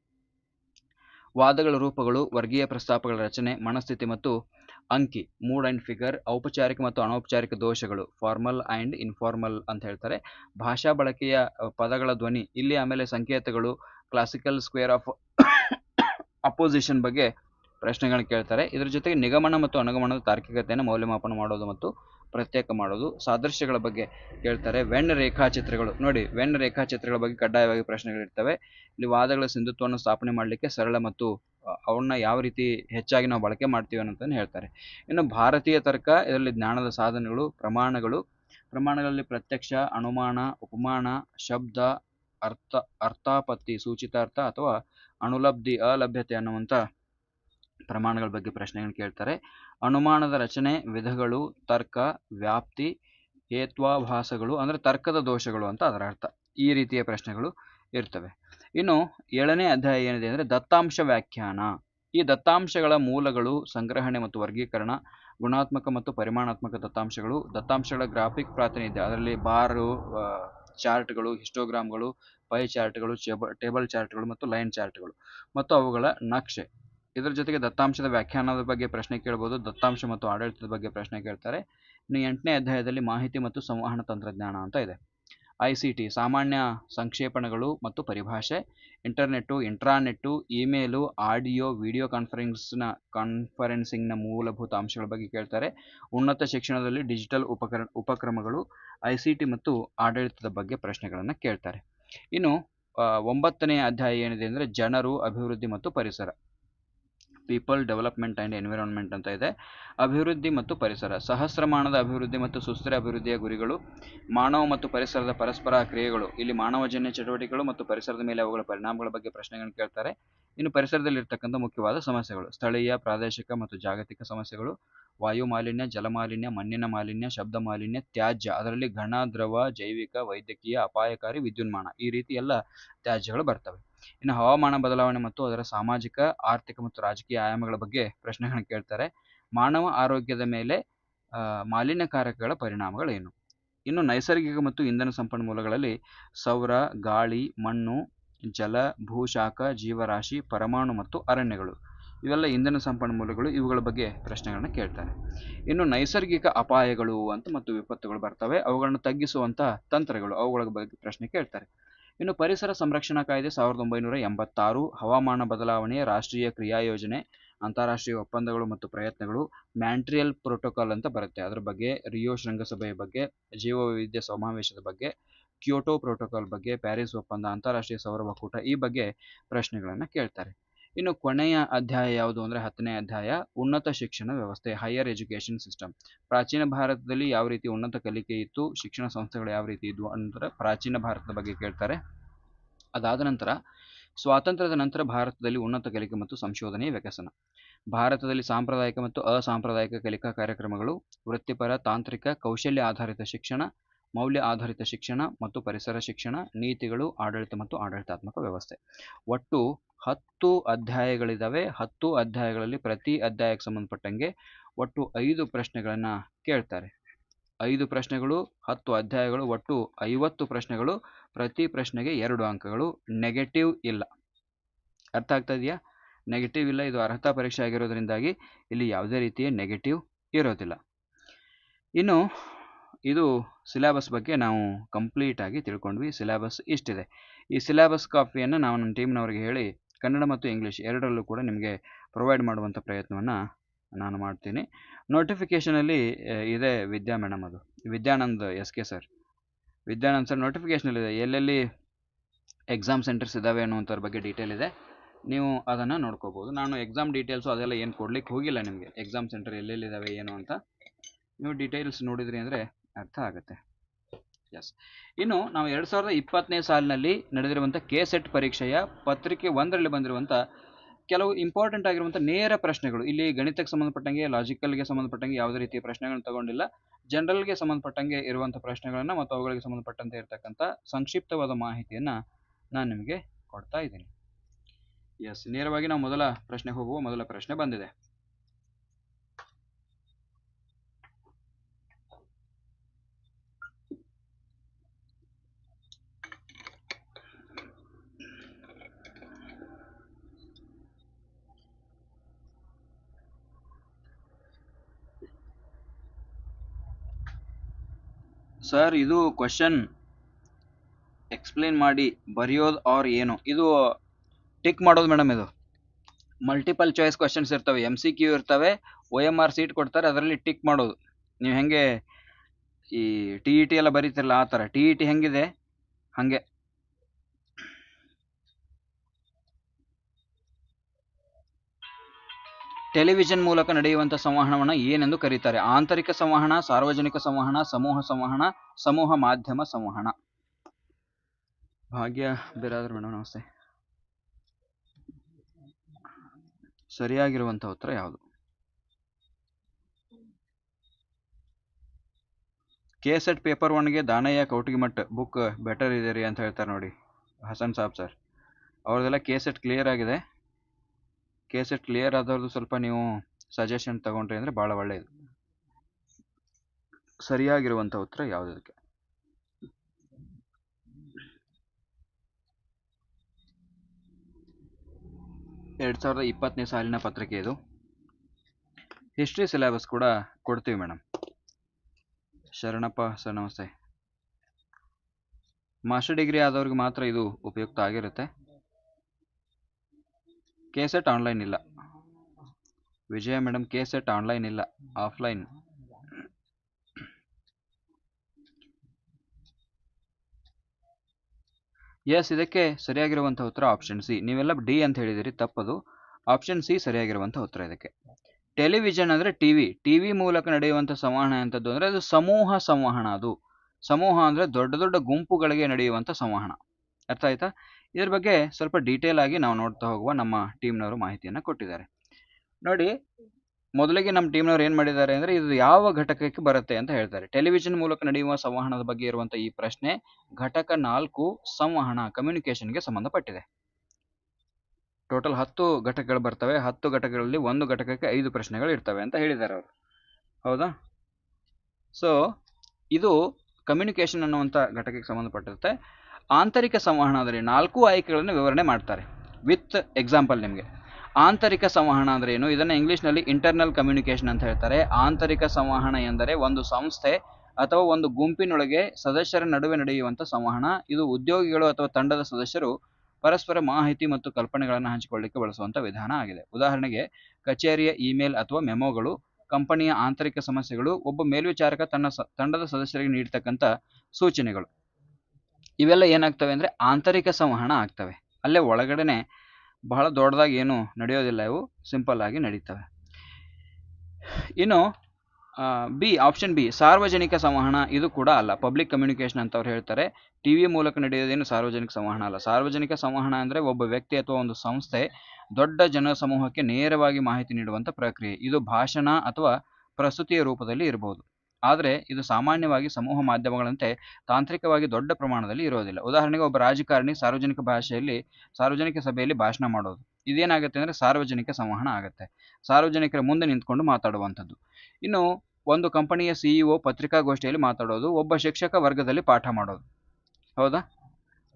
ವಾದಗಳ ರೂಪಗಳು, ವರ್ಗೀಯ ಪ್ರಸ್ತಾಪಗಳ ರಚನೆ, ಮನಸ್ಥಿತಿ ಮತ್ತು ಅಂಕಿ, ಮೂಡ್ ಆ್ಯಂಡ್ ಫಿಗರ್, ಔಪಚಾರಿಕ ಮತ್ತು ಅನೌಪಚಾರಿಕ ದೋಷಗಳು, ಫಾರ್ಮಲ್ ಆ್ಯಂಡ್ ಇನ್ಫಾರ್ಮಲ್ ಅಂತ ಹೇಳ್ತಾರೆ. ಭಾಷಾ ಬಳಕೆಯ ಪದಗಳ ಧ್ವನಿ, ಇಲ್ಲಿ ಆಮೇಲೆ ಸಂಕೇತಗಳು, ಕ್ಲಾಸಿಕಲ್ ಸ್ಕ್ವೇರ್ ಆಫ್ ಅಪೋಸಿಷನ್ ಬಗ್ಗೆ ಪ್ರಶ್ನೆಗಳನ್ನು ಕೇಳ್ತಾರೆ. ಇದರ ಜೊತೆಗೆ ನಿಗಮನ ಮತ್ತು ಅನುಗಮನದ ತಾರ್ಕಿಕತೆಯನ್ನು ಮೌಲ್ಯಮಾಪನ ಮಾಡೋದು ಮತ್ತು ಪ್ರತ್ಯೇಕ ಮಾಡೋದು. ಸಾದೃಶ್ಯಗಳ ಬಗ್ಗೆ ಕೇಳ್ತಾರೆ ವೆನ್ ರೇಖಾಚಿತ್ರಗಳು. ನೋಡಿ ವೆನ್ ರೇಖಾಚಿತ್ರಗಳ ಬಗ್ಗೆ ಕಡ್ಡಾಯವಾಗಿ ಪ್ರಶ್ನೆಗಳಿರ್ತವೆ. ಇಲ್ಲಿ ವಾದಗಳ ಸಿಂಧುತ್ವವನ್ನು ಸ್ಥಾಪನೆ ಮಾಡಲಿಕ್ಕೆ ಸರಳ ಮತ್ತು ಅವನ್ನ ಯಾವ ರೀತಿ ಹೆಚ್ಚಾಗಿ ನಾವು ಬಳಕೆ ಮಾಡ್ತೀವಿ ಅನ್ನೋದನ್ನು ಹೇಳ್ತಾರೆ. ಇನ್ನು ಭಾರತೀಯ ತರ್ಕ, ಇದರಲ್ಲಿ ಜ್ಞಾನದ ಸಾಧನಗಳು, ಪ್ರಮಾಣಗಳು. ಪ್ರಮಾಣಗಳಲ್ಲಿ ಪ್ರತ್ಯಕ್ಷ, ಅನುಮಾನ, ಉಪಮಾನ, ಶಬ್ದ, ಅರ್ಥ, ಅರ್ಥಾಪತ್ತಿ ಸೂಚಿತಾರ್ಥ ಅಥವಾ ಅನುಲಬ್ಧಿ, ಅಲಭ್ಯತೆ ಅನ್ನುವಂಥ ಪ್ರಮಾಣಗಳ ಬಗ್ಗೆ ಪ್ರಶ್ನೆಗಳನ್ನು ಕೇಳ್ತಾರೆ. ಅನುಮಾನದ ರಚನೆ, ವಿಧಗಳು, ತರ್ಕ, ವ್ಯಾಪ್ತಿ, ಹೇತ್ವಾಭಾಸಗಳು ಅಂದರೆ ತರ್ಕದ ದೋಷಗಳು ಅಂತ ಅದರ ಅರ್ಥ ಈ ರೀತಿಯ ಪ್ರಶ್ನೆಗಳು ಇರ್ತವೆ. ಇನ್ನು ಏಳನೇ ಅಧ್ಯಾಯ ಏನಿದೆ ಅಂದರೆ ದತ್ತಾಂಶ ವ್ಯಾಖ್ಯಾನ. ಈ ದತ್ತಾಂಶಗಳ ಮೂಲಗಳು ಸಂಗ್ರಹಣೆ ಮತ್ತು ವರ್ಗೀಕರಣ, ಗುಣಾತ್ಮಕ ಮತ್ತು ಪರಿಮಾಣಾತ್ಮಕ ದತ್ತಾಂಶಗಳು, ದತ್ತಾಂಶಗಳ ಗ್ರಾಫಿಕ್ ಪ್ರಾತಿನಿಧ್ಯ, ಅದರಲ್ಲಿ ಬಾರು ಚಾರ್ಟ್ಗಳು, ಹಿಸ್ಟೋಗ್ರಾಮ್ಗಳು, ಪೈ ಚಾರ್ಟ್ಗಳು ಟೇಬಲ್ ಚಾರ್ಟ್ಗಳು ಮತ್ತು ಲೈನ್ ಚಾರ್ಟ್ಗಳು ಮತ್ತು ಅವುಗಳ ನಕ್ಷೆ. ಇದರ ಜೊತೆಗೆ ದತ್ತಾಂಶದ ವ್ಯಾಖ್ಯಾನದ ಬಗ್ಗೆ ಪ್ರಶ್ನೆ ಕೇಳ್ಬೋದು. ದತ್ತಾಂಶ ಮತ್ತು ಆಡಳಿತದ ಬಗ್ಗೆ ಪ್ರಶ್ನೆ ಕೇಳ್ತಾರೆ. ಇನ್ನು ಎಂಟನೇ ಅಧ್ಯಾಯದಲ್ಲಿ ಮಾಹಿತಿ ಮತ್ತು ಸಂವಹನ ತಂತ್ರಜ್ಞಾನ ಅಂತ ಇದೆ. ಐ ಸಿ ಟಿ, ಸಾಮಾನ್ಯ ಸಂಕ್ಷೇಪಣಗಳು ಮತ್ತು ಪರಿಭಾಷೆ, internet, intranet, email, audio, video ಕಾನ್ಫರೆನ್ಸ್ನ, ಕಾನ್ಫರೆನ್ಸಿಂಗ್ನ ಮೂಲಭೂತ ಅಂಶಗಳ ಬಗ್ಗೆ ಕೇಳ್ತಾರೆ. ಉನ್ನತ ಶಿಕ್ಷಣದಲ್ಲಿ ಡಿಜಿಟಲ್ ಉಪಕರ, ಉಪಕ್ರಮಗಳು, ಐ ಸಿ ಟಿ ಮತ್ತು ಆಡಳಿತದ ಬಗ್ಗೆ ಪ್ರಶ್ನೆಗಳನ್ನು ಕೇಳ್ತಾರೆ. ಇನ್ನು ಒಂಬತ್ತನೇ ಅಧ್ಯಾಯ ಏನಿದೆ ಅಂದರೆ ಜನರು, ಅಭಿವೃದ್ಧಿ ಮತ್ತು ಪರಿಸರ. ಪೀಪಲ್ ಡೆವಲಪ್ಮೆಂಟ್ ಆ್ಯಂಡ್ ಎನ್ವಿರಾನ್ಮೆಂಟ್ ಅಂತ ಇದೆ. ಅಭಿವೃದ್ಧಿ ಮತ್ತು ಪರಿಸರ. ಸಹಸ್ರಮಾನದ ಅಭಿವೃದ್ಧಿ ಮತ್ತು ಸುಸ್ಥಿರ ಅಭಿವೃದ್ಧಿಯ ಗುರಿಗಳು, ಮಾನವ ಮತ್ತು ಪರಿಸರದ ಪರಸ್ಪರ ಕ್ರಿಯೆಗಳು. ಇಲ್ಲಿ ಮಾನವಜನ್ಯ ಚಟುವಟಿಕೆಗಳು ಮತ್ತು ಪರಿಸರದ ಮೇಲೆ ಅವುಗಳ ಪರಿಣಾಮಗಳ ಬಗ್ಗೆ ಪ್ರಶ್ನೆಗಳನ್ನು ಕೇಳ್ತಾರೆ. ಇನ್ನು ಪರಿಸರದಲ್ಲಿರ್ತಕ್ಕಂಥ ಮುಖ್ಯವಾದ ಸಮಸ್ಯೆಗಳು. ಸ್ಥಳೀಯ, ಪ್ರಾದೇಶಿಕ ಮತ್ತು ಜಾಗತಿಕ ಸಮಸ್ಯೆಗಳು. ವಾಯು ಮಾಲಿನ್ಯ ಜಲಮಾಲಿನ್ಯ ಮಣ್ಣಿನ ಮಾಲಿನ್ಯ, ಶಬ್ದ ಮಾಲಿನ್ಯ, ತ್ಯಾಜ್ಯ. ಅದರಲ್ಲಿ ಘನ, ದ್ರವ, ಜೈವಿಕ, ವೈದ್ಯಕೀಯ, ಅಪಾಯಕಾರಿ, ವಿದ್ಯುನ್ಮಾನ ಈ ರೀತಿ ಎಲ್ಲ ತ್ಯಾಜ್ಯಗಳು ಬರ್ತವೆ. ಇನ್ನು ಹವಾಮಾನ ಬದಲಾವಣೆ ಮತ್ತು ಅದರ ಸಾಮಾಜಿಕ, ಆರ್ಥಿಕ ಮತ್ತು ರಾಜಕೀಯ ಆಯಾಮಗಳ ಬಗ್ಗೆ ಪ್ರಶ್ನೆಗಳನ್ನು ಕೇಳ್ತಾರೆ. ಮಾನವ ಆರೋಗ್ಯದ ಮೇಲೆ ಮಾಲಿನ್ಯಕಾರಕಗಳ ಪರಿಣಾಮಗಳೇನು? ಇನ್ನು ನೈಸರ್ಗಿಕ ಮತ್ತು ಇಂಧನ ಸಂಪನ್ಮೂಲಗಳಲ್ಲಿ ಸೌರ, ಗಾಳಿ, ಮಣ್ಣು, ಜಲ, ಭೂಶಾಖ, ಜೀವರಾಶಿ, ಪರಮಾಣು ಮತ್ತು ಅರಣ್ಯಗಳು. ಇವೆಲ್ಲ ಇಂಧನ ಸಂಪನ್ಮೂಲಗಳು, ಇವುಗಳ ಬಗ್ಗೆ ಪ್ರಶ್ನೆಗಳನ್ನು ಕೇಳ್ತಾರೆ. ಇನ್ನು ನೈಸರ್ಗಿಕ ಅಪಾಯಗಳು ಅಂತ ಮತ್ತು ವಿಪತ್ತುಗಳು ಬರ್ತವೆ. ಅವುಗಳನ್ನು ತಗ್ಗಿಸುವಂತಹ ತಂತ್ರಗಳು ಅವುಗಳ ಬಗ್ಗೆ ಪ್ರಶ್ನೆ ಕೇಳ್ತಾರೆ. ಇನ್ನು ಪರಿಸರ ಸಂರಕ್ಷಣಾ ಕಾಯ್ದೆ ಸಾವಿರದ ಒಂಬೈನೂರ ಎಂಬತ್ತಾರು, ಹವಾಮಾನ ಬದಲಾವಣೆಯ ರಾಷ್ಟ್ರೀಯ ಕ್ರಿಯಾ ಯೋಜನೆ, ಅಂತಾರಾಷ್ಟ್ರೀಯ ಒಪ್ಪಂದಗಳು ಮತ್ತು ಪ್ರಯತ್ನಗಳು, ಮ್ಯಾಂಟ್ರಿಯಲ್ ಪ್ರೋಟೋಕಾಲ್ ಅಂತ ಬರುತ್ತೆ. ಅದರ ಬಗ್ಗೆ, ರಿಯೋ ಶೃಂಗಸಭೆಯ ಬಗ್ಗೆ ಜೀವವೈವಿಧ್ಯ ಸಮಾವೇಶದ ಬಗ್ಗೆ, ಕ್ಯೋಟೋ ಪ್ರೋಟೋಕಾಲ್ ಬಗ್ಗೆ, ಪ್ಯಾರಿಸ್ ಒಪ್ಪಂದ, ಅಂತಾರಾಷ್ಟ್ರೀಯ ಸೌರ ಒಕ್ಕೂಟ ಈ ಬಗ್ಗೆ ಪ್ರಶ್ನೆಗಳನ್ನು ಕೇಳ್ತಾರೆ. ಇನ್ನು ಕೊನೆಯ ಅಧ್ಯಾಯ ಯಾವುದು ಅಂದರೆ ಹತ್ತನೇ ಅಧ್ಯಾಯ, ಉನ್ನತ ಶಿಕ್ಷಣ ವ್ಯವಸ್ಥೆ ಹೈಯರ್ ಎಜುಕೇಷನ್ ಸಿಸ್ಟಮ್ ಪ್ರಾಚೀನ ಭಾರತದಲ್ಲಿ ಯಾವ ರೀತಿ ಉನ್ನತ ಕಲಿಕೆ ಇತ್ತು, ಶಿಕ್ಷಣ ಸಂಸ್ಥೆಗಳು ಯಾವ ರೀತಿ ಇದ್ವು ಅಂದ್ರೆ ಪ್ರಾಚೀನ ಭಾರತದ ಬಗ್ಗೆ ಕೇಳ್ತಾರೆ. ಅದಾದ ನಂತರ ಸ್ವಾತಂತ್ರ್ಯದ ನಂತರ ಭಾರತದಲ್ಲಿ ಉನ್ನತ ಕಲಿಕೆ ಮತ್ತು ಸಂಶೋಧನೆ ವಿಕಸನ ಭಾರತದಲ್ಲಿ ಸಾಂಪ್ರದಾಯಿಕ ಮತ್ತು ಅಸಾಂಪ್ರದಾಯಿಕ ಕಲಿಕಾ ಕಾರ್ಯಕ್ರಮಗಳು, ವೃತ್ತಿಪರ, ತಾಂತ್ರಿಕ, ಕೌಶಲ್ಯ ಆಧಾರಿತ ಶಿಕ್ಷಣ ಮೌಲ್ಯ ಆಧಾರಿತ ಶಿಕ್ಷಣ ಮತ್ತು ಪರಿಸರ ಶಿಕ್ಷಣ, ನೀತಿಗಳು, ಆಡಳಿತ ಮತ್ತು ಆಡಳಿತಾತ್ಮಕ ವ್ಯವಸ್ಥೆ. ಒಟ್ಟು ಹತ್ತು ಅಧ್ಯಾಯಗಳಿದ್ದಾವೆ ಹತ್ತು ಅಧ್ಯಾಯಗಳಲ್ಲಿ ಪ್ರತಿ ಅಧ್ಯಾಯಕ್ಕೆ ಸಂಬಂಧಪಟ್ಟಂಗೆ ಒಟ್ಟು ಐದು ಪ್ರಶ್ನೆಗಳನ್ನು ಕೇಳ್ತಾರೆ. ಐದು ಪ್ರಶ್ನೆಗಳು, ಹತ್ತು ಅಧ್ಯಾಯಗಳು, ಒಟ್ಟು ಐವತ್ತು ಪ್ರಶ್ನೆಗಳು, ಪ್ರತಿ ಪ್ರಶ್ನೆಗೆ ಎರಡು ಅಂಕಗಳು. ನೆಗೆಟಿವ್ ಇಲ್ಲ. ಅರ್ಥ ಆಗ್ತಾ ಇದೆಯಾ? ನೆಗೆಟಿವ್ ಇಲ್ಲ, ಇದು ಅರ್ಹತಾ ಪರೀಕ್ಷೆ ಆಗಿರೋದ್ರಿಂದಾಗಿ ಇಲ್ಲಿ ಯಾವುದೇ ರೀತಿಯ ನೆಗೆಟಿವ್ ಇರೋದಿಲ್ಲ. ಇನ್ನು ಇದು ಸಿಲೆಬಸ್ ಬಗ್ಗೆ ನಾವು ಕಂಪ್ಲೀಟಾಗಿ ತಿಳ್ಕೊಂಡ್ವಿ. ಸಿಲೆಬಸ್ ಇಷ್ಟಿದೆ. ಈ ಸಿಲೆಬಸ್ ಕಾಪಿಯನ್ನು ನಾವು ನಮ್ಮ ಟೀಮ್ನವರಿಗೆ ಹೇಳಿ, ಕನ್ನಡ ಮತ್ತು ಇಂಗ್ಲೀಷ್ ಎರಡರಲ್ಲೂ ಕೂಡ ನಿಮಗೆ ಪ್ರೊವೈಡ್ ಮಾಡುವಂಥ ಪ್ರಯತ್ನವನ್ನು ನಾನು ಮಾಡ್ತೀನಿ. ನೋಟಿಫಿಕೇಷನಲ್ಲಿ ಇದೆ ವಿದ್ಯಾ ಮೇಡಮ್ ಅದು. Vidyanand S K sir Vidyanand sir ನೋಟಿಫಿಕೇಷನಲ್ಲಿದೆ ಎಲ್ಲೆಲ್ಲಿ ಎಕ್ಸಾಮ್ ಸೆಂಟರ್ಸ್ ಇದ್ದಾವೆ ಅನ್ನುವಂಥವ್ರ ಬಗ್ಗೆ ಡೀಟೇಲ್ ಇದೆ. ನೀವು ಅದನ್ನು ನೋಡ್ಕೋಬೋದು. ನಾನು ಎಕ್ಸಾಮ್ ಡೀಟೇಲ್ಸು ಅದೆಲ್ಲ ಏನು ಕೊಡ್ಲಿಕ್ಕೆ ಹೋಗಿಲ್ಲ ನಿಮಗೆ. ಎಕ್ಸಾಮ್ ಸೆಂಟರ್ ಎಲ್ಲೆಲ್ಲಿದ್ದಾವೆ ಏನು ಅಂತ. ನೀವು ಡೀಟೇಲ್ಸ್ ನೋಡಿದ್ರಿ ಅಂದರೆ ಅರ್ಥ ಆಗುತ್ತೆ. ಎಸ್ ಇನ್ನು ನಾವು ಎರಡು ಸಾವಿರದ ಇಪ್ಪತ್ತನೇ ಸಾಲಿನಲ್ಲಿ ನಡೆದಿರುವಂಥ ಕೆ ಸೆಟ್ ಪರೀಕ್ಷೆಯ ಪತ್ರಿಕೆ ಒಂದರಲ್ಲಿ ಬಂದಿರುವಂಥ ಕೆಲವು ಇಂಪಾರ್ಟೆಂಟ್ ಆಗಿರುವಂಥ ನೇರ ಪ್ರಶ್ನೆಗಳು. ಇಲ್ಲಿ ಗಣಿತಕ್ಕೆ ಸಂಬಂಧಪಟ್ಟಂಗೆ ಲಾಜಿಕಲ್ಗೆ ಸಂಬಂಧಪಟ್ಟಂಗೆ ಯಾವುದೇ ರೀತಿಯ ಪ್ರಶ್ನೆಗಳನ್ನು ತಗೊಂಡಿಲ್ಲ. ಜನರಲ್ಗೆ ಸಂಬಂಧಪಟ್ಟಂಗೆ ಇರುವಂಥ ಪ್ರಶ್ನೆಗಳನ್ನು ಮತ್ತು ಅವುಗಳಿಗೆ ಸಂಬಂಧಪಟ್ಟಂತೆ ಇರತಕ್ಕಂಥ ಸಂಕ್ಷಿಪ್ತವಾದ ಮಾಹಿತಿಯನ್ನು ನಾನು ನಿಮಗೆ ಕೊಡ್ತಾ ಇದ್ದೀನಿ. ಎಸ್ ನೇರವಾಗಿ ನಾವು ಮೊದಲ ಪ್ರಶ್ನೆ ಹೋಗುವ ಮೊದಲ ಪ್ರಶ್ನೆ ಬಂದಿದೆ. ಸರ್, ಇದು ಕ್ವಶನ್. ಎಕ್ಸ್ಪ್ಲೇನ್ ಮಾಡಿ, ಬರೆಯೋದು ಆರ್ ಏನು? ಇದು ಟಿಕ್ ಮಾಡೋದು ಮೇಡಮ್ ಇದು. ಮಲ್ಟಿಪಲ್ ಚಾಯ್ಸ್ ಕ್ವಶನ್ಸ್ ಇರ್ತವೆ ಎಂ ಸಿ ಕ್ಯೂ ಇರ್ತವೆ, ಒ ಎಂ ಆರ್ ಸೀಟ್ ಕೊಡ್ತಾರೆ, ಅದರಲ್ಲಿ ಟಿಕ್ ಮಾಡೋದು. ನೀವು ಹೆಂಗೆ ಈ ಟಿ ಇ ಟಿ ಎಲ್ಲ ಬರೀತಿರಲ್ಲ, ಆ ಥರ. ಟಿ ಇ ಟಿ ಹೆಂಗಿದೆ? ಹಾಗೆ. ಟೆಲಿವಿಷನ್ ಮೂಲಕ ನಡೆಯುವಂಥ ಸಂವಹನವನ್ನು ಏನೆಂದು ಕರೀತಾರೆ? ಆಂತರಿಕ ಸಂವಹನ, ಸಾರ್ವಜನಿಕ ಸಂವಹನ, ಸಮೂಹ ಸಂವಹನ, ಸಮೂಹ ಮಾಧ್ಯಮ ಸಂವಹನ. ಭಾಗ್ಯ, ಬೇರಾದ್ರೂ ಮೇಡಮ್ ನಮಸ್ತೆ. ಸರಿಯಾಗಿರುವಂಥ ಉತ್ತರ ಯಾವುದು? ಕೆಸೆಟ್ ಪೇಪರ್ ಒನ್ಗೆ ದಾನಯ್ಯ ಕೌಟಿಗಿಮಠ್ ಬುಕ್ ಬೆಟರ್ ಇದೆ ರೀ ಅಂತ ಹೇಳ್ತಾರೆ ನೋಡಿ ಹಸನ್ ಸಾಬ್ ಸರ್. ಅವ್ರದೆಲ್ಲ ಕೆಸೆಟ್ ಕ್ಲಿಯರ್ ಆಗಿದೆ. ಕೆ ಸೆಟ್ ಕ್ಲಿಯರ್ ಆದವ್ರದ್ದು ಸ್ವಲ್ಪ ನೀವು ಸಜೆಷನ್ ತಗೊಂಡ್ರಿ ಅಂದರೆ ಭಾಳ ಒಳ್ಳೆಯದು ಸರಿಯಾಗಿರುವಂಥ ಉತ್ತರ ಯಾವುದಕ್ಕೆ? ಎರಡು ಸಾವಿರದ ಇಪ್ಪತ್ತನೇ ಸಾಲಿನ ಪತ್ರಿಕೆ ಇದು. ಹಿಸ್ಟ್ರಿ ಸಿಲೆಬಸ್ ಕೂಡ ಕೊಡ್ತೀವಿ ಮೇಡಮ್ ಶರಣಪ್ಪ ಸರ್ ನಮಸ್ತೆ. ಮಾಸ್ಟರ್ ಡಿಗ್ರಿ ಆದವ್ರಿಗೆ ಮಾತ್ರ ಇದು ಉಪಯುಕ್ತ ಆಗಿರುತ್ತೆ. ಕೆ ಸೆಟ್ ಆನ್ಲೈನ್ ಇಲ್ಲ Vijaya madam K SET online ಇಲ್ಲ ಆಫ್ಲೈನ್ ಎಸ್ ಇದಕ್ಕೆ ಸರಿಯಾಗಿರುವಂಥ ಉತ್ತರ ಆಪ್ಷನ್ ಸಿ ನೀವೆಲ್ಲ ಡಿ ಅಂತ ಹೇಳಿದಿರಿ, ತಪ್ಪದು. ಆಪ್ಷನ್ ಸಿ ಸರಿಯಾಗಿರುವಂಥ ಉತ್ತರ ಇದಕ್ಕೆ. ಟೆಲಿವಿಷನ್ ಅಂದರೆ ಟಿ ವಿ ಟಿ ವಿ ಮೂಲಕ ನಡೆಯುವಂಥ ಸಂವಹನ ಎಂಥದ್ದು ಅಂದರೆ ಅದು ಸಮೂಹ ಸಂವಹನ ಅದು. ಸಮೂಹ ಅಂದರೆ ದೊಡ್ಡ ದೊಡ್ಡ ಗುಂಪುಗಳಿಗೆ ನಡೆಯುವಂಥ ಸಂವಹನ. ಅರ್ಥ ಆಯ್ತಾ? ಇದ್ರ ಬಗ್ಗೆ ಸ್ವಲ್ಪ ಡೀಟೇಲ್ ಆಗಿ ನಾವು ನೋಡ್ತಾ ಹೋಗುವ ನಮ್ಮ ಟೀಮ್ನವರು ಮಾಹಿತಿಯನ್ನು ಕೊಟ್ಟಿದ್ದಾರೆ. ನೋಡಿ, ಮೊದಲಿಗೆ ನಮ್ಮ ಟೀಮ್ನವ್ರು ಏನು ಮಾಡಿದ್ದಾರೆ ಅಂದರೆ, ಇದು ಯಾವ ಘಟಕಕ್ಕೆ ಬರುತ್ತೆ ಅಂತ ಹೇಳ್ತಾರೆ. ಟೆಲಿವಿಷನ್ ಮೂಲಕ ನಡೆಯುವ ಸಂವಹನದ ಬಗ್ಗೆ ಇರುವಂಥ ಈ ಪ್ರಶ್ನೆ ಘಟಕ ನಾಲ್ಕು ಸಂವಹನ ಕಮ್ಯುನಿಕೇಷನ್ಗೆ ಸಂಬಂಧಪಟ್ಟಿದೆ. ಟೋಟಲ್ ಹತ್ತು ಘಟಕಗಳು ಬರ್ತವೆ. ಹತ್ತು ಘಟಕಗಳಲ್ಲಿ ಒಂದು ಘಟಕಕ್ಕೆ ಐದು ಪ್ರಶ್ನೆಗಳು ಇರ್ತವೆ ಅಂತ ಹೇಳಿದ್ದಾರೆ ಅವರು. ಹೌದಾ? ಸೊ ಇದು ಕಮ್ಯುನಿಕೇಷನ್ ಅನ್ನುವಂಥ ಘಟಕಕ್ಕೆ ಸಂಬಂಧಪಟ್ಟಿರುತ್ತೆ. ಆಂತರಿಕ ಸಂವಹನದಲ್ಲಿ ನಾಲ್ಕು ಆಯ್ಕೆಗಳನ್ನು ವಿವರಣೆ ಮಾಡ್ತಾರೆ. ವಿತ್ ಎಕ್ಸಾಂಪಲ್ ನಿಮಗೆ. ಆಂತರಿಕ ಸಂವಹನ ಅಂದರೆ ಏನು? ಇದನ್ನು ಇಂಗ್ಲೀಷ್ನಲ್ಲಿ ಇಂಟರ್ನಲ್ ಕಮ್ಯುನಿಕೇಷನ್ ಅಂತ ಹೇಳ್ತಾರೆ. ಆಂತರಿಕ ಸಂವಹನ ಎಂದರೆ ಒಂದು ಸಂಸ್ಥೆ ಅಥವಾ ಒಂದು ಗುಂಪಿನೊಳಗೆ ಸದಸ್ಯರ ನಡುವೆ ನಡೆಯುವಂಥ ಸಂವಹನ. ಇದು ಉದ್ಯೋಗಿಗಳು ಅಥವಾ ತಂಡದ ಸದಸ್ಯರು ಪರಸ್ಪರ ಮಾಹಿತಿ ಮತ್ತು ಕಲ್ಪನೆಗಳನ್ನು ಹಂಚಿಕೊಳ್ಳಿಕ್ಕೆ ಬಳಸುವಂಥ ವಿಧಾನ ಆಗಿದೆ. ಉದಾಹರಣೆಗೆ, ಕಚೇರಿಯ ಇಮೇಲ್ ಅಥವಾ ಮೆಮೊಗಳು, ಕಂಪನಿಯ ಆಂತರಿಕ ಸಮಸ್ಯೆಗಳು, ಒಬ್ಬ ಮೇಲ್ವಿಚಾರಕ ತನ್ನ ತಂಡದ ಸದಸ್ಯರಿಗೆ ನೀಡತಕ್ಕಂಥ ಸೂಚನೆಗಳು. ಇವೆಲ್ಲ ಏನಾಗ್ತವೆ ಅಂದರೆ ಆಂತರಿಕ ಸಂವಹನ ಆಗ್ತವೆ. ಅಲ್ಲೇ ಒಳಗಡೆನೆ ಬಹಳ ದೊಡ್ಡದಾಗಿ ಏನು ನಡೆಯೋದಿಲ್ಲ ಇವು, ಸಿಂಪಲ್ ಆಗಿ ನಡೀತವೆ. ಇನ್ನು ಬಿ ಆಪ್ಷನ್ ಬಿ ಸಾರ್ವಜನಿಕ ಸಂವಹನ ಇದು ಕೂಡ ಅಲ್ಲ. ಪಬ್ಲಿಕ್ ಕಮ್ಯುನಿಕೇಷನ್ ಅಂತ ಅವ್ರು ಹೇಳ್ತಾರೆ. ಟಿ ವಿ ಮೂಲಕ ನಡೆಯೋದೇನು ಸಾರ್ವಜನಿಕ ಸಂವಹನ ಅಲ್ಲ. ಸಾರ್ವಜನಿಕ ಸಂವಹನ ಅಂದರೆ ಒಬ್ಬ ವ್ಯಕ್ತಿ ಅಥವಾ ಒಂದು ಸಂಸ್ಥೆ ದೊಡ್ಡ ಜನ ಸಮೂಹಕ್ಕೆ ನೇರವಾಗಿ ಮಾಹಿತಿ ನೀಡುವಂಥ ಪ್ರಕ್ರಿಯೆ. ಇದು ಭಾಷಣ ಅಥವಾ ಪ್ರಸ್ತುತಿಯ ರೂಪದಲ್ಲಿ ಇರಬಹುದು ಆದರೆ ಇದು ಸಾಮಾನ್ಯವಾಗಿ ಸಮೂಹ ಮಾಧ್ಯಮಗಳಂತೆ ತಾಂತ್ರಿಕವಾಗಿ ದೊಡ್ಡ ಪ್ರಮಾಣದಲ್ಲಿ ಇರೋದಿಲ್ಲ. ಉದಾಹರಣೆಗೆ ಒಬ್ಬ ರಾಜಕಾರಣಿ ಸಾರ್ವಜನಿಕ ಭಾಷೆಯಲ್ಲಿ, ಸಾರ್ವಜನಿಕ ಸಭೆಯಲ್ಲಿ ಭಾಷಣ ಮಾಡೋದು. ಇದೇನಾಗುತ್ತೆ ಅಂದರೆ ಸಾರ್ವಜನಿಕ ಸಂವಹನ ಆಗುತ್ತೆ. ಸಾರ್ವಜನಿಕರ ಮುಂದೆ ನಿಂತ್ಕೊಂಡು ಮಾತಾಡುವಂಥದ್ದು. ಇನ್ನು ಒಂದು ಕಂಪನಿಯ ಸಿಇಒ ಪತ್ರಿಕಾಗೋಷ್ಠಿಯಲ್ಲಿ ಮಾತಾಡೋದು, ಒಬ್ಬ ಶಿಕ್ಷಕ ವರ್ಗದಲ್ಲಿ ಪಾಠ ಮಾಡೋದು. ಹೌದಾ?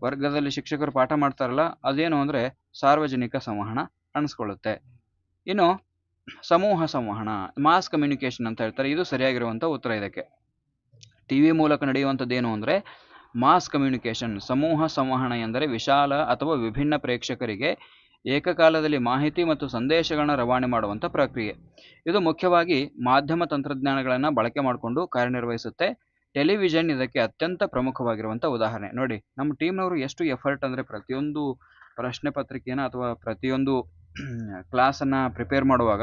ವರ್ಗದಲ್ಲಿ ಶಿಕ್ಷಕರು ಪಾಠ ಮಾಡ್ತಾರಲ್ಲ, ಅದೇನು ಅಂದರೆ ಸಾರ್ವಜನಿಕ ಸಂವಹನ ಅನಿಸ್ಕೊಳ್ಳುತ್ತೆ. ಇನ್ನು ಸಮೂಹ ಸಂವಹನ ಮಾಸ್ ಕಮ್ಯುನಿಕೇಷನ್ ಅಂತ ಹೇಳ್ತಾರೆ, ಇದು ಸರಿಯಾಗಿರುವಂಥ ಉತ್ತರ ಇದಕ್ಕೆ. ಟಿ ವಿ ಮೂಲಕ ನಡೆಯುವಂಥದ್ದೇನು ಅಂದರೆ ಮಾಸ್ ಕಮ್ಯುನಿಕೇಷನ್ ಸಮೂಹ ಸಂವಹನ ಎಂದರೆ ವಿಶಾಲ ಅಥವಾ ವಿಭಿನ್ನ ಪ್ರೇಕ್ಷಕರಿಗೆ ಏಕಕಾಲದಲ್ಲಿ ಮಾಹಿತಿ ಮತ್ತು ಸಂದೇಶಗಳನ್ನು ರವಾನೆ ಮಾಡುವಂಥ ಪ್ರಕ್ರಿಯೆ. ಇದು ಮುಖ್ಯವಾಗಿ ಮಾಧ್ಯಮ ತಂತ್ರಜ್ಞಾನಗಳನ್ನು ಬಳಕೆ ಮಾಡಿಕೊಂಡು ಕಾರ್ಯನಿರ್ವಹಿಸುತ್ತೆ. ಟೆಲಿವಿಷನ್ ಇದಕ್ಕೆ ಅತ್ಯಂತ ಪ್ರಮುಖವಾಗಿರುವಂಥ ಉದಾಹರಣೆ. ನೋಡಿ, ನಮ್ಮ ಟೀಮ್ನವರು ಎಷ್ಟು ಎಫರ್ಟ್ ಅಂದರೆ ಪ್ರತಿಯೊಂದು ಪ್ರಶ್ನೆ ಪತ್ರಿಕೆಯನ್ನು ಅಥವಾ ಪ್ರತಿಯೊಂದು ಕ್ಲಾಸನ್ನು ಪ್ರಿಪೇರ್ ಮಾಡುವಾಗ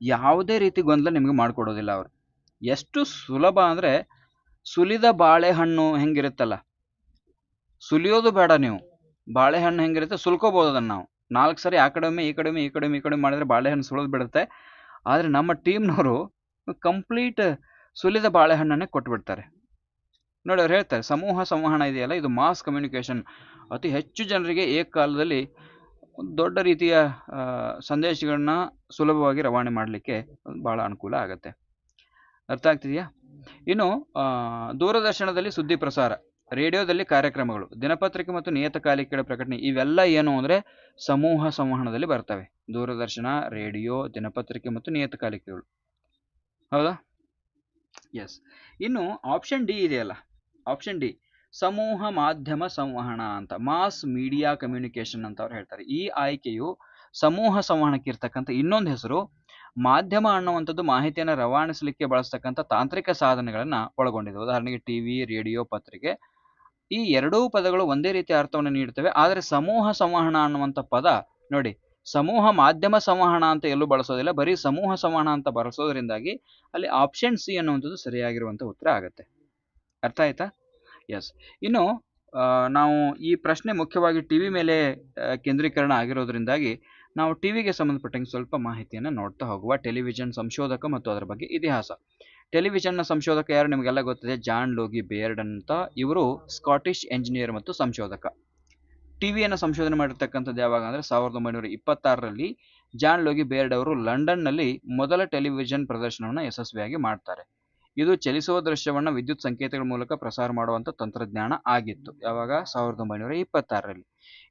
ಯಾವುದೇ ರೀತಿ ಗೊಂದಲ ನಿಮಗೆ ಮಾಡಿಕೊಡೋದಿಲ್ಲ ಅವರು. ಎಷ್ಟು ಸುಲಭ ಅಂದರೆ ಸುಲಿದ ಬಾಳೆಹಣ್ಣು ಹೆಂಗಿರುತ್ತಲ್ಲ? ಸುಲಿಯೋದು ಬೇಡ ನೀವು. ಬಾಳೆಹಣ್ಣು ಹೆಂಗಿರುತ್ತೆ ಸುಲ್ಕೋಬೋದು ಅದನ್ನು ನಾವು. ನಾಲ್ಕು ಸರಿ ಆ ಕಡೆ ಒಮ್ಮೆ ಈ ಕಡೆ ಒಮ್ಮೆ ಈ ಕಡೆ ಈ ಕಡೆ ಮಾಡಿದರೆ ಬಾಳೆಹಣ್ಣು ಸುಳಿದು ಬಿಡುತ್ತೆ. ಆದರೆ ನಮ್ಮ ಟೀಮ್ನವರು ಕಂಪ್ಲೀಟ್ ಸುಲಿದ ಬಾಳೆಹಣ್ಣನ್ನೇ ಕೊಟ್ಬಿಡ್ತಾರೆ. ನೋಡಿ ಅವ್ರು ಹೇಳ್ತಾರೆ, ಸಮೂಹ ಸಂವಹನ ಇದೆಯಲ್ಲ, ಇದು ಮಾಸ್ ಕಮ್ಯುನಿಕೇಷನ್. ಅತಿ ಹೆಚ್ಚು ಜನರಿಗೆ ಏಕಕಾಲದಲ್ಲಿ ದೊಡ್ಡ ರೀತಿಯ ಸಂದೇಶಗಳನ್ನ ಸುಲಭವಾಗಿ ರವಾನೆ ಮಾಡಲಿಕ್ಕೆ ಭಾಳ ಅನುಕೂಲ ಆಗುತ್ತೆ. ಅರ್ಥ ಆಗ್ತಿದೆಯಾ? ಇನ್ನು ದೂರದರ್ಶನದಲ್ಲಿ ಸುದ್ದಿ ಪ್ರಸಾರ, ರೇಡಿಯೋದಲ್ಲಿ ಕಾರ್ಯಕ್ರಮಗಳು, ದಿನಪತ್ರಿಕೆ ಮತ್ತು ನಿಯತಕಾಲಿಕೆಗಳ ಪ್ರಕಟಣೆ, ಇವೆಲ್ಲ ಏನು ಅಂದರೆ ಸಮೂಹ ಸಂವಹನದಲ್ಲಿ ಬರ್ತವೆ. ದೂರದರ್ಶನ, ರೇಡಿಯೋ, ದಿನಪತ್ರಿಕೆ ಮತ್ತು ನಿಯತಕಾಲಿಕೆಗಳು. ಹೌದಾ? ಎಸ್ ಇನ್ನು ಆಪ್ಷನ್ ಡಿ ಇದೆಯಲ್ಲ ಆಪ್ಷನ್ ಡಿ ಸಮೂಹ ಮಾಧ್ಯಮ ಸಂವಹನ ಅಂತ, ಮಾಸ್ ಮೀಡಿಯಾ ಕಮ್ಯುನಿಕೇಶನ್ ಅಂತ ಅವ್ರು ಹೇಳ್ತಾರೆ. ಈ ಆಯ್ಕೆಯು ಸಮೂಹ ಸಂವಹನಕ್ಕೆ ಇರ್ತಕ್ಕಂಥ ಇನ್ನೊಂದು ಹೆಸರು, ಮಾಧ್ಯಮ ಅನ್ನುವಂಥದ್ದು ಮಾಹಿತಿಯನ್ನು ರವಾನಿಸಲಿಕ್ಕೆ ಬಳಸ್ತಕ್ಕಂಥ ತಾಂತ್ರಿಕ ಸಾಧನಗಳನ್ನು ಒಳಗೊಂಡಿದೆ. ಉದಾಹರಣೆಗೆ ಟಿ ವಿ, ರೇಡಿಯೋ, ಪತ್ರಿಕೆ. ಈ ಎರಡೂ ಪದಗಳು ಒಂದೇ ರೀತಿಯ ಅರ್ಥವನ್ನು ನೀಡುತ್ತವೆ. ಆದರೆ ಸಮೂಹ ಸಂವಹನ ಅನ್ನುವಂಥ ಪದ, ನೋಡಿ, ಸಮೂಹ ಮಾಧ್ಯಮ ಸಂವಹನ ಅಂತ ಎಲ್ಲೂ ಬಳಸೋದಿಲ್ಲ. ಬರೀ ಸಮೂಹ ಸಂವಹನ ಅಂತ ಬಳಸೋದ್ರಿಂದಾಗಿ ಅಲ್ಲಿ ಆಪ್ಷನ್ ಸಿ ಅನ್ನುವಂಥದ್ದು ಸರಿಯಾಗಿರುವಂಥ ಉತ್ತರ ಆಗುತ್ತೆ. ಅರ್ಥ ಆಯ್ತಾ? ಎಸ್ ಇನ್ನು ನಾವು ಈ ಪ್ರಶ್ನೆ ಮುಖ್ಯವಾಗಿ ಟಿ ವಿ ಮೇಲೆ ಕೇಂದ್ರೀಕರಣ ಆಗಿರೋದ್ರಿಂದಾಗಿ ನಾವು ಟಿವಿಗೆ ಸಂಬಂಧಪಟ್ಟಂಗೆ ಸ್ವಲ್ಪ ಮಾಹಿತಿಯನ್ನು ನೋಡ್ತಾ ಹೋಗುವ ಟೆಲಿವಿಷನ್ ಸಂಶೋಧಕ ಮತ್ತು ಅದರ ಬಗ್ಗೆ ಇತಿಹಾಸ. ಟೆಲಿವಿಷನ್ನ ಸಂಶೋಧಕ ಯಾರು ನಿಮಗೆಲ್ಲ ಗೊತ್ತಿದೆ? ಜಾನ್ ಲೋಗಿ ಬೇರ್ಡ್ ಅಂತ ಇವರು ಸ್ಕಾಟಿಷ್ ಎಂಜಿನಿಯರ್ ಮತ್ತು ಸಂಶೋಧಕ. ಟಿವಿಯನ್ನು ಸಂಶೋಧನೆ ಮಾಡಿರ್ತಕ್ಕಂಥದ್ದು ಯಾವಾಗ ಅಂದರೆ ಸಾವಿರದ ಒಂಬೈನೂರ ಇಪ್ಪತ್ತಾರರಲ್ಲಿ ಜಾನ್ ಲೋಗಿ ಬೇರ್ಡ್ ಅವರು ಲಂಡನ್ನಲ್ಲಿ ಮೊದಲ ಟೆಲಿವಿಷನ್ ಪ್ರದರ್ಶನವನ್ನು ಯಶಸ್ವಿಯಾಗಿ ಮಾಡ್ತಾರೆ. ಇದು ಚಲಿಸುವ ದೃಶ್ಯವನ್ನು ವಿದ್ಯುತ್ ಸಂಕೇತಗಳ ಮೂಲಕ ಪ್ರಸಾರ ಮಾಡುವಂಥ ತಂತ್ರಜ್ಞಾನ ಆಗಿತ್ತು. ಯಾವಾಗ? ಸಾವಿರದ ಒಂಬೈನೂರ ಇಪ್ಪತ್ತಾರರಲ್ಲಿ.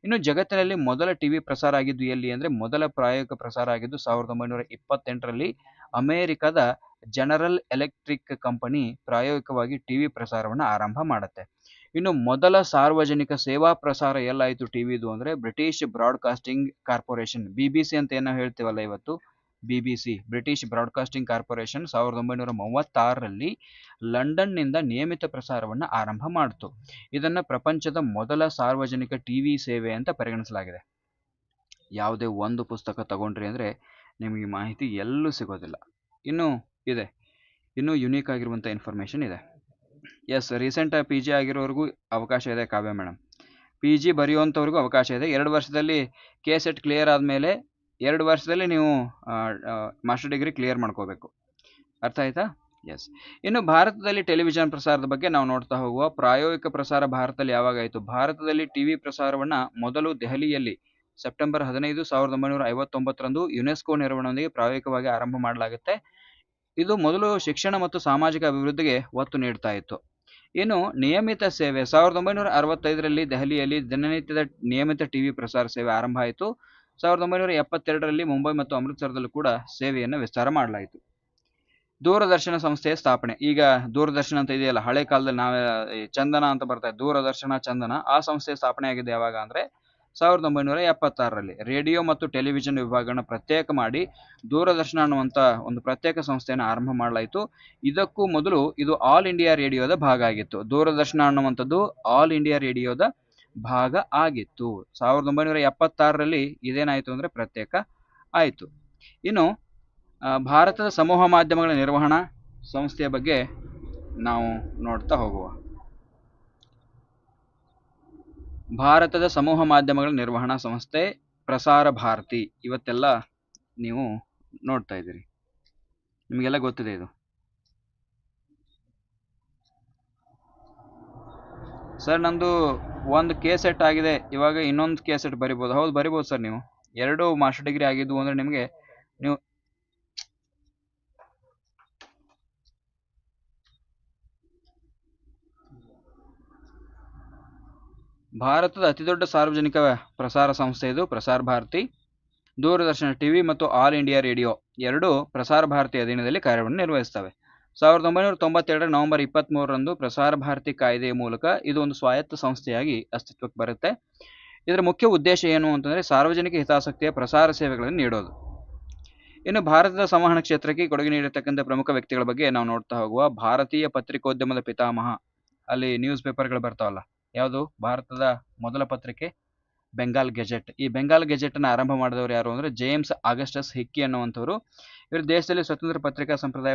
ಇನ್ನು ಜಗತ್ತಿನಲ್ಲಿ ಮೊದಲ ಟಿವಿ ಪ್ರಸಾರ ಆಗಿದ್ದು ಎಲ್ಲಿ ಅಂದರೆ ಮೊದಲ ಪ್ರಾಯೋಗಿಕ ಪ್ರಸಾರ ಆಗಿದ್ದು ಸಾವಿರದ ಒಂಬೈನೂರ ಇಪ್ಪತ್ತೆಂಟರಲ್ಲಿ ಅಮೆರಿಕದ ಜನರಲ್ ಎಲೆಕ್ಟ್ರಿಕ್ ಕಂಪನಿ ಪ್ರಾಯೋಗಿಕವಾಗಿ ಟಿವಿ ಪ್ರಸಾರವನ್ನು ಆರಂಭ ಮಾಡುತ್ತೆ. ಇನ್ನು ಮೊದಲ ಸಾರ್ವಜನಿಕ ಸೇವಾ ಪ್ರಸಾರ ಎಲ್ಲಾಯಿತು ಟಿವಿದು ಅಂದರೆ British broadcasting corporation, B B C ಅಂತ ಏನೋ ಹೇಳ್ತೀವಲ್ಲ ಇವತ್ತು? ಬಿ ಬ್ರಿಟಿಷ್ ಬ್ರಾಡ್ಕಾಸ್ಟಿಂಗ್ ಕಾರ್ಪೊರೇಷನ್ ಸಾವಿರದ ಒಂಬೈನೂರ ಮೂವತ್ತಾರರಲ್ಲಿ ಲಂಡನ್ನಿಂದ ನಿಯಮಿತ ಪ್ರಸಾರವನ್ನು ಆರಂಭ ಮಾಡಿತು. ಇದನ್ನು ಪ್ರಪಂಚದ ಮೊದಲ ಸಾರ್ವಜನಿಕ ಟಿವಿ ಸೇವೆ ಅಂತ ಪರಿಗಣಿಸಲಾಗಿದೆ. ಯಾವುದೇ ಒಂದು ಪುಸ್ತಕ ತಗೊಂಡ್ರಿ ಅಂದರೆ ನಿಮಗೆ ಮಾಹಿತಿ ಎಲ್ಲೂ ಸಿಗೋದಿಲ್ಲ. ಇನ್ನೂ ಇದೆ. ಇನ್ನೂ ಯುನೀಕ್ ಆಗಿರುವಂಥ ಇನ್ಫಾರ್ಮೇಷನ್ ಇದೆ. ಎಸ್ ರೀಸೆಂಟ್ ಪಿ ಜಿ ಆಗಿರೋರಿಗೂ ಅವಕಾಶ ಇದೆ ಕಾವ್ಯ ಮೇಡಮ್ ಪಿ ಜಿ ಬರೆಯುವಂಥವ್ರಿಗೂ ಅವಕಾಶ ಇದೆ. ಎರಡು ವರ್ಷದಲ್ಲಿ ಕೆ ಸೆಟ್ ಕ್ಲಿಯರ್ ಆದಮೇಲೆ ಎರಡು ವರ್ಷದಲ್ಲಿ ನೀವು ಮಾಸ್ಟರ್ ಡಿಗ್ರಿ ಕ್ಲಿಯರ್ ಮಾಡ್ಕೋಬೇಕು. ಅರ್ಥ ಆಯ್ತಾ? ಎಸ್ ಇನ್ನು ಭಾರತದಲ್ಲಿ ಟೆಲಿವಿಷನ್ ಪ್ರಸಾರದ ಬಗ್ಗೆ ನಾವು ನೋಡ್ತಾ ಹೋಗುವ ಪ್ರಾಯೋಗಿಕ ಪ್ರಸಾರ ಭಾರತದಲ್ಲಿ ಯಾವಾಗ ಆಯಿತು ಭಾರತದಲ್ಲಿ ಟಿವಿ ಪ್ರಸಾರವನ್ನು ಮೊದಲು ದೆಹಲಿಯಲ್ಲಿ ಸೆಪ್ಟೆಂಬರ್ ಹದಿನೈದು ಸಾವಿರದ ಒಂಬೈನೂರ ಐವತ್ತೊಂಬತ್ತರಂದು ಯುನೆಸ್ಕೋ ನೆರವಿನೊಂದಿಗೆ ಪ್ರಾಯೋಗಿಕವಾಗಿ ಆರಂಭ ಮಾಡಲಾಗುತ್ತೆ. ಇದು ಮೊದಲು ಶಿಕ್ಷಣ ಮತ್ತು ಸಾಮಾಜಿಕ ಅಭಿವೃದ್ಧಿಗೆ ಒತ್ತು ನೀಡ್ತಾ ಇತ್ತು. ಇನ್ನು ನಿಯಮಿತ ಸೇವೆ, ಸಾವಿರದ ಒಂಬೈನೂರ ಅರವತ್ತೈದರಲ್ಲಿ ದೆಹಲಿಯಲ್ಲಿ ದಿನನಿತ್ಯದ ನಿಯಮಿತ ಟಿವಿ ಪ್ರಸಾರ ಸೇವೆ ಆರಂಭ ಆಯಿತು. ಸಾವಿರದ ಒಂಬೈನೂರ ಎಪ್ಪತ್ತೆರಡರಲ್ಲಿ ಮುಂಬೈ ಮತ್ತು ಅಮೃತಸರದಲ್ಲೂ ಕೂಡ ಸೇವೆಯನ್ನು ವಿಸ್ತಾರ ಮಾಡಲಾಯಿತು. ದೂರದರ್ಶನ ಸಂಸ್ಥೆಯ ಸ್ಥಾಪನೆ. ಈಗ ದೂರದರ್ಶನ ಅಂತ ಇದೆಯಲ್ಲ, ಹಳೆ ಕಾಲದಲ್ಲಿ ನಾವೇ ಚಂದನ ಅಂತ ಬರ್ತಾ ದೂರದರ್ಶನ ಚಂದನ ಆ ಸಂಸ್ಥೆ ಸ್ಥಾಪನೆ ಆಗಿದೆ ಯಾವಾಗ ಅಂದರೆ ಸಾವಿರದ ಒಂಬೈನೂರ ಎಪ್ಪತ್ತಾರರಲ್ಲಿ. ರೇಡಿಯೋ ಮತ್ತು ಟೆಲಿವಿಷನ್ ವಿಭಾಗನ ಪ್ರತ್ಯೇಕ ಮಾಡಿ ದೂರದರ್ಶನ ಅನ್ನುವಂಥ ಒಂದು ಪ್ರತ್ಯೇಕ ಸಂಸ್ಥೆಯನ್ನು ಆರಂಭ ಮಾಡಲಾಯಿತು. ಇದಕ್ಕೂ ಮೊದಲು ಇದು ಆಲ್ ಇಂಡಿಯಾ ರೇಡಿಯೋದ ಭಾಗ ಆಗಿತ್ತು. ದೂರದರ್ಶನ ಅನ್ನುವಂಥದ್ದು ಆಲ್ ಇಂಡಿಯಾ ರೇಡಿಯೋದ ಭಾಗ ಆಗಿತ್ತು. ಸಾವಿರದ ಒಂಬೈನೂರ ಎಪ್ಪತ್ತಾರರಲ್ಲಿ ಇದೇನಾಯಿತು ಅಂದರೆ ಪ್ರತ್ಯೇಕ ಆಯಿತು. ಇನ್ನು ಭಾರತದ ಸಮೂಹ ಮಾಧ್ಯಮಗಳ ನಿರ್ವಹಣಾ ಸಂಸ್ಥೆಯ ಬಗ್ಗೆ ನಾವು ನೋಡ್ತಾ ಹೋಗುವ. ಭಾರತದ ಸಮೂಹ ಮಾಧ್ಯಮಗಳ ನಿರ್ವಹಣಾ ಸಂಸ್ಥೆ ಪ್ರಸಾರ ಭಾರತಿ. ಇವತ್ತೆಲ್ಲ ನೀವು ನೋಡ್ತಾ ಇದ್ದೀರಿ. ನಿಮಗೆಲ್ಲ ಗೊತ್ತಿದೆ ಇದು. ಸರ್, ನಂದು ಒಂದು ಕೆ ಸೆಟ್ ಆಗಿದೆ, ಇವಾಗ ಇನ್ನೊಂದು ಕೆ ಸೆಟ್ ಬರಿಬೋದು. ಹೌದು, ಬರಿಬೋದು ಸರ್ ನೀವು. ಎರಡು ಮಾಸ್ಟರ್ ಡಿಗ್ರಿ ಆಗಿದ್ದು ಅಂದರೆ ನಿಮಗೆ ನೀವು ಭಾರತದ ಅತಿದೊಡ್ಡ ಸಾರ್ವಜನಿಕ ಪ್ರಸಾರ ಸಂಸ್ಥೆ ಇದು, ಪ್ರಸಾರ ಭಾರತಿ, ದೂರದರ್ಶನ ಟಿವಿ ಮತ್ತು ಆಲ್ ಇಂಡಿಯಾ ರೇಡಿಯೋ. ಎರಡೂ ಪ್ರಸಾರ ಭಾರತಿ ಅಧೀನದಲ್ಲಿ ಕಾರ್ಯವನ್ನು ನಿರ್ವಹಿಸ್ತವೆ ಸಾವಿರದ ಒಂಬೈನೂರ ತೊಂಬತ್ತೆರಡರ ನವೆಂಬರ್ ಇಪ್ಪತ್ತ್ಮೂರರಂದು ಪ್ರಸಾರ ಭಾರತಿ ಕಾಯ್ದೆಯ ಮೂಲಕ ಇದು ಒಂದು ಸ್ವಾಯತ್ತ ಸಂಸ್ಥೆಯಾಗಿ ಅಸ್ತಿತ್ವಕ್ಕೆ ಬರುತ್ತೆ. ಇದರ ಮುಖ್ಯ ಉದ್ದೇಶ ಏನು ಅಂತಂದರೆ ಸಾರ್ವಜನಿಕ ಹಿತಾಸಕ್ತಿಯ ಪ್ರಸಾರ ಸೇವೆಗಳನ್ನು ನೀಡೋದು. ಇನ್ನು ಭಾರತದ ಸಂವಹನ ಕ್ಷೇತ್ರಕ್ಕೆ ಕೊಡುಗೆ ನೀಡಿರ್ತಕ್ಕಂಥ ಪ್ರಮುಖ ವ್ಯಕ್ತಿಗಳ ಬಗ್ಗೆ ನಾವು ನೋಡ್ತಾ ಹೋಗುವ ಭಾರತೀಯ ಪತ್ರಿಕೋದ್ಯಮದ ಪಿತಾಮಹ. ಅಲ್ಲಿ ನ್ಯೂಸ್ ಪೇಪರ್ಗಳು ಬರ್ತಾವಲ್ಲ, ಯಾವುದು? ಭಾರತದ ಮೊದಲ ಪತ್ರಿಕೆ, ಬೆಂಗಾಲ್ ಗೆಜೆಟ್. ಈ ಬೆಂಗಾಲ್ ಗೆಜೆಟನ್ನು ಆರಂಭ ಮಾಡಿದವರು ಯಾರು ಅಂದರೆ ಜೇಮ್ಸ್ ಆಗಸ್ಟಸ್ ಹಿಕ್ಕಿ ಅನ್ನುವಂಥವ್ರು. ಇವರು ದೇಶದಲ್ಲಿ ಸ್ವತಂತ್ರ ಪತ್ರಿಕಾ ಸಂಪ್ರದಾಯವನ್ನು